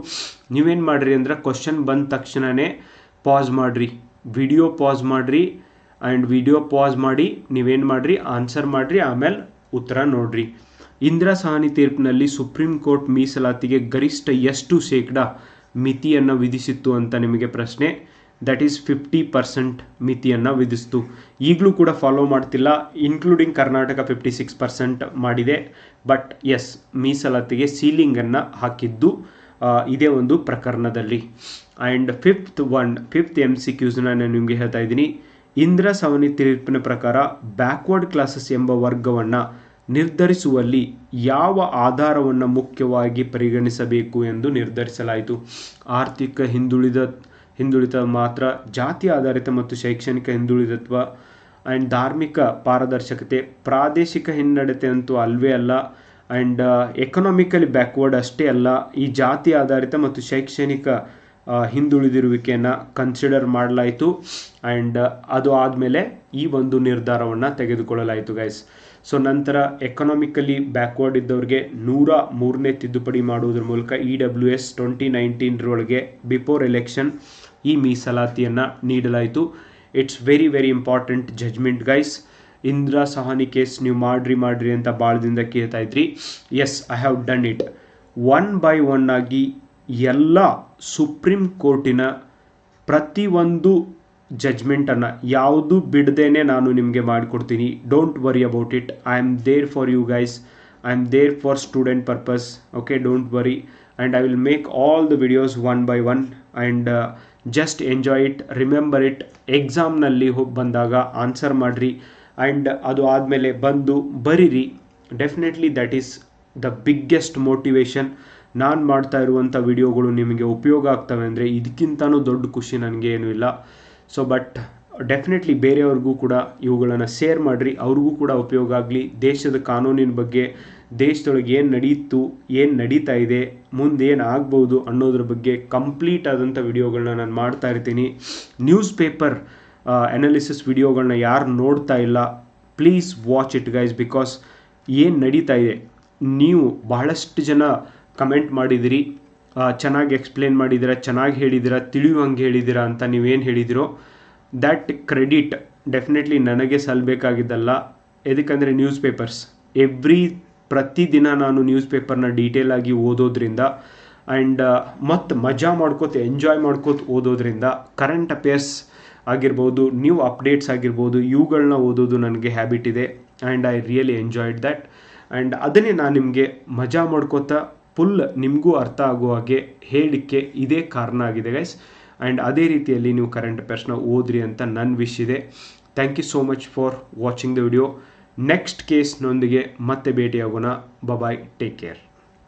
ನೀವೇನು ಮಾಡಿರಿ ಅಂದ್ರೆ ಕ್ವಶನ್ ಬಂದ ತಕ್ಷಣವೇ ಪಾಸ್ ಮಾಡಿರಿ. ವಿಡಿಯೋ ಪಾಸ್ ಮಾಡಿರಿ ಆ್ಯಂಡ್ ವಿಡಿಯೋ ಪಾಸ್ ಮಾಡಿ ನೀವೇನು ಮಾಡಿರಿ? ಆನ್ಸರ್ ಮಾಡಿರಿ, ಆಮೇಲೆ ಉತ್ತರ ನೋಡಿರಿ. ಇಂದಿರಾ ಸಹಾನಿ ತೀರ್ಪಿನಲ್ಲಿ ಸುಪ್ರೀಂ ಕೋರ್ಟ್ ಮೀಸಲಾತಿಗೆ ಗರಿಷ್ಠ ಎಷ್ಟು ಶೇಕಡ ಮಿತಿಯನ್ನು ವಿಧಿಸಿತ್ತು ಅಂತ ನಿಮಗೆ ಪ್ರಶ್ನೆ. ದಟ್ ಈಸ್ ಫಿಫ್ಟಿ ಪರ್ಸೆಂಟ್ ಮಿತಿಯನ್ನು ವಿಧಿಸ್ತು. ಈಗಲೂ ಕೂಡ ಫಾಲೋ ಮಾಡ್ತಿಲ್ಲ. Including Karnataka fifty six percent ಮಾಡಿದೆ. ಬಟ್ ಎಸ್ ಮೀಸಲಾತಿಗೆ ಸೀಲಿಂಗನ್ನು ಹಾಕಿದ್ದು ಇದೇ ಒಂದು ಪ್ರಕರಣದಲ್ಲಿ. And fifth one fifth M C ಕ್ಯೂಸ್ನ ನಾನು ನಿಮಗೆ ಹೇಳ್ತಾ ಇದ್ದೀನಿ. ಇಂದ್ರ ಸವನಿ ತೀರ್ಪಿನ ಪ್ರಕಾರ ಬ್ಯಾಕ್ವರ್ಡ್ ಕ್ಲಾಸಸ್ ಎಂಬ ವರ್ಗವನ್ನು ನಿರ್ಧರಿಸುವಲ್ಲಿ ಯಾವ ಆಧಾರವನ್ನು ಮುಖ್ಯವಾಗಿ ಪರಿಗಣಿಸಬೇಕು ಎಂದು ನಿರ್ಧರಿಸಲಾಯಿತು. ಆರ್ಥಿಕ ಹಿಂದುಳಿದ ಹಿಂದುಳಿದ ಮಾತ್ರ, ಜಾತಿ ಆಧಾರಿತ ಮತ್ತು ಶೈಕ್ಷಣಿಕ ಹಿಂದುಳಿದತ್ವ ಆ್ಯಂಡ್ ಧಾರ್ಮಿಕ ಪಾರದರ್ಶಕತೆ, ಪ್ರಾದೇಶಿಕ ಹಿನ್ನಡತೆ ಅಂತೂ ಅಲ್ವೇ ಅಲ್ಲ. ಆ್ಯಂಡ್ ಎಕನಾಮಿಕಲಿ ಬ್ಯಾಕ್ವರ್ಡ್ ಅಷ್ಟೇ ಅಲ್ಲ. ಈ ಜಾತಿ ಆಧಾರಿತ ಮತ್ತು ಶೈಕ್ಷಣಿಕ ಹಿಂದುಳಿದಿರುವಿಕೆಯನ್ನು ಕನ್ಸಿಡರ್ ಮಾಡಲಾಯಿತು. ಆ್ಯಂಡ್ ಅದು ಆದಮೇಲೆ ಈ ಒಂದು ನಿರ್ಧಾರವನ್ನು ತೆಗೆದುಕೊಳ್ಳಲಾಯಿತು ಗೈಸ್ ಸೊ ನಂತರ ಎಕನಾಮಿಕಲಿ ಬ್ಯಾಕ್ವರ್ಡ್ ಇದ್ದವ್ರಿಗೆ ನೂರ ಮೂರನೇ ತಿದ್ದುಪಡಿ ಮಾಡುವುದರ ಮೂಲಕ ಇ ಡಬ್ಲ್ಯೂ ಎಸ್ ಟ್ವೆಂಟಿ ನೈನ್ಟೀನ್ರೊಳಗೆ ಬಿಫೋರ್ ಎಲೆಕ್ಷನ್ ಈ ಮೀಸಲಾತಿಯನ್ನು ನೀಡಲಾಯಿತು. It's very very important judgment guys Indira Sawhney case ನೀವು ಮಾಡ್ರಿ ಮಾಡ್ರಿ ಅಂತ ಭಾಳದಿಂದ ಕೇಳ್ತಾ ಇದ್ರಿ. Yes I have done it one by one ಆಗಿ ಎಲ್ಲ ಸುಪ್ರೀಂ ಕೋರ್ಟಿನ ಪ್ರತಿಯೊಂದು ಜಜ್ಮೆಂಟನ್ನು ಯಾವುದು ಬಿಡದೇನೆ ನಾನು ನಿಮಗೆ ಮಾಡಿಕೊಡ್ತೀನಿ. Don't worry about it I am there for you guys I am there for student purpose okay don't worry and I will make all the videos one by one and just enjoy it remember it ಎಕ್ಸಾಮ್ನಲ್ಲಿ ಹೋಗಿ ಬಂದಾಗ answer ಮಾಡಿರಿ and ಅದು ಆದಮೇಲೆ ಬಂದು ಬರೀರಿ. Definitely that is the biggest motivation ನಾನು ಮಾಡ್ತಾ ಇರುವಂಥ ವಿಡಿಯೋಗಳು ನಿಮಗೆ ಉಪಯೋಗ ಆಗ್ತವೆ ಅಂದರೆ ಇದಕ್ಕಿಂತನೂ ದೊಡ್ಡ ಖುಷಿ ನನಗೆ ಏನೂ ಇಲ್ಲ. ಸೊ ಬಟ್ ಡೆಫಿನೆಟ್ಲಿ ಬೇರೆಯವ್ರಿಗೂ ಕೂಡ ಇವುಗಳನ್ನು ಶೇರ್ ಮಾಡಿರಿ. ಅವ್ರಿಗೂ ಕೂಡ ಉಪಯೋಗ ಆಗಲಿ. ದೇಶದ ಕಾನೂನಿನ ಬಗ್ಗೆ ದೇಶದೊಳಗೆ ಏನು ನಡೀತು, ಏನು ನಡೀತಾ ಇದೆ, ಮುಂದೆ ಏನು ಆಗ್ಬೋದು ಅನ್ನೋದ್ರ ಬಗ್ಗೆ ಕಂಪ್ಲೀಟ್ ಆದಂಥ ವಿಡಿಯೋಗಳನ್ನ ನಾನು ಮಾಡ್ತಾ ಇರ್ತೀನಿ. ನ್ಯೂಸ್ ಪೇಪರ್ ಅನಾಲಿಸಿಸ್ ವಿಡಿಯೋಗಳನ್ನ ಯಾರು ನೋಡ್ತಾ ಇಲ್ಲ please watch it guys because ಏನು ನಡೀತಾ ಇದೆ. ನೀವು ಬಹಳಷ್ಟು ಜನ ಕಮೆಂಟ್ ಮಾಡಿದಿರಿ ಚೆನ್ನಾಗಿ ಎಕ್ಸ್ಪ್ಲೇನ್ ಮಾಡಿದ್ದೀರಾ ಚೆನ್ನಾಗಿ ಹೇಳಿದ್ದೀರಾ ತಿಳಿಯುವಂಗೆ ಹೇಳಿದ್ದೀರಾ ಅಂತ ನೀವೇನು ಹೇಳಿದಿರೋ ದ್ಯಾಟ್ ಕ್ರೆಡಿಟ್ ಡೆಫಿನೆಟ್ಲಿ ನನಗೆ ಸಲ್ಬೇಕಾಗಿದ್ದಲ್ಲ. ಎದಕ್ಕಂದರೆ ನ್ಯೂಸ್ ಪೇಪರ್ಸ್ ಎವ್ರಿ ಪ್ರತಿದಿನ ನಾನು ನ್ಯೂಸ್ ಪೇಪರ್ನ ಡೀಟೇಲ್ ಆಗಿ ಓದೋದ್ರಿಂದ ಆ್ಯಂಡ್ ಮತ್ತು ಮಜಾ ಮಾಡ್ಕೋತ ಎಂಜಾಯ್ ಮಾಡ್ಕೋತ ಓದೋದ್ರಿಂದ ಕರೆಂಟ್ ಅಫೇರ್ಸ್ ಆಗಿರ್ಬೋದು ನ್ಯೂ ಅಪ್ಡೇಟ್ಸ್ ಆಗಿರ್ಬೋದು ಇವುಗಳನ್ನ ಓದೋದು ನನಗೆ ಹ್ಯಾಬಿಟ್ ಇದೆ and I really enjoyed that and ಅದನ್ನೇ ನಾನು ನಿಮಗೆ ಮಜಾ ಮಾಡ್ಕೋತಾ ಫುಲ್ ನಿಮಗೂ ಅರ್ಥ ಆಗುವ ಹಾಗೆ ಹೇಳಿಕ್ಕೆ ಇದೇ ಕಾರಣ ಆಗಿದೆ ಗೈಸ್ ಆ್ಯಂಡ್ ಅದೇ ರೀತಿಯಲ್ಲಿ ನೀವು ಕರೆಂಟ್ ಅಫೇರ್ಸ್ನ ಓದ್ರಿ ಅಂತ ನನ್ನ ವಿಶ್ ಇದೆ. Thank you so much for watching the video next ಕೇಸ್ನೊಂದಿಗೆ ಮತ್ತೆ ಭೇಟಿಯಾಗೋಣ. Bye-bye take care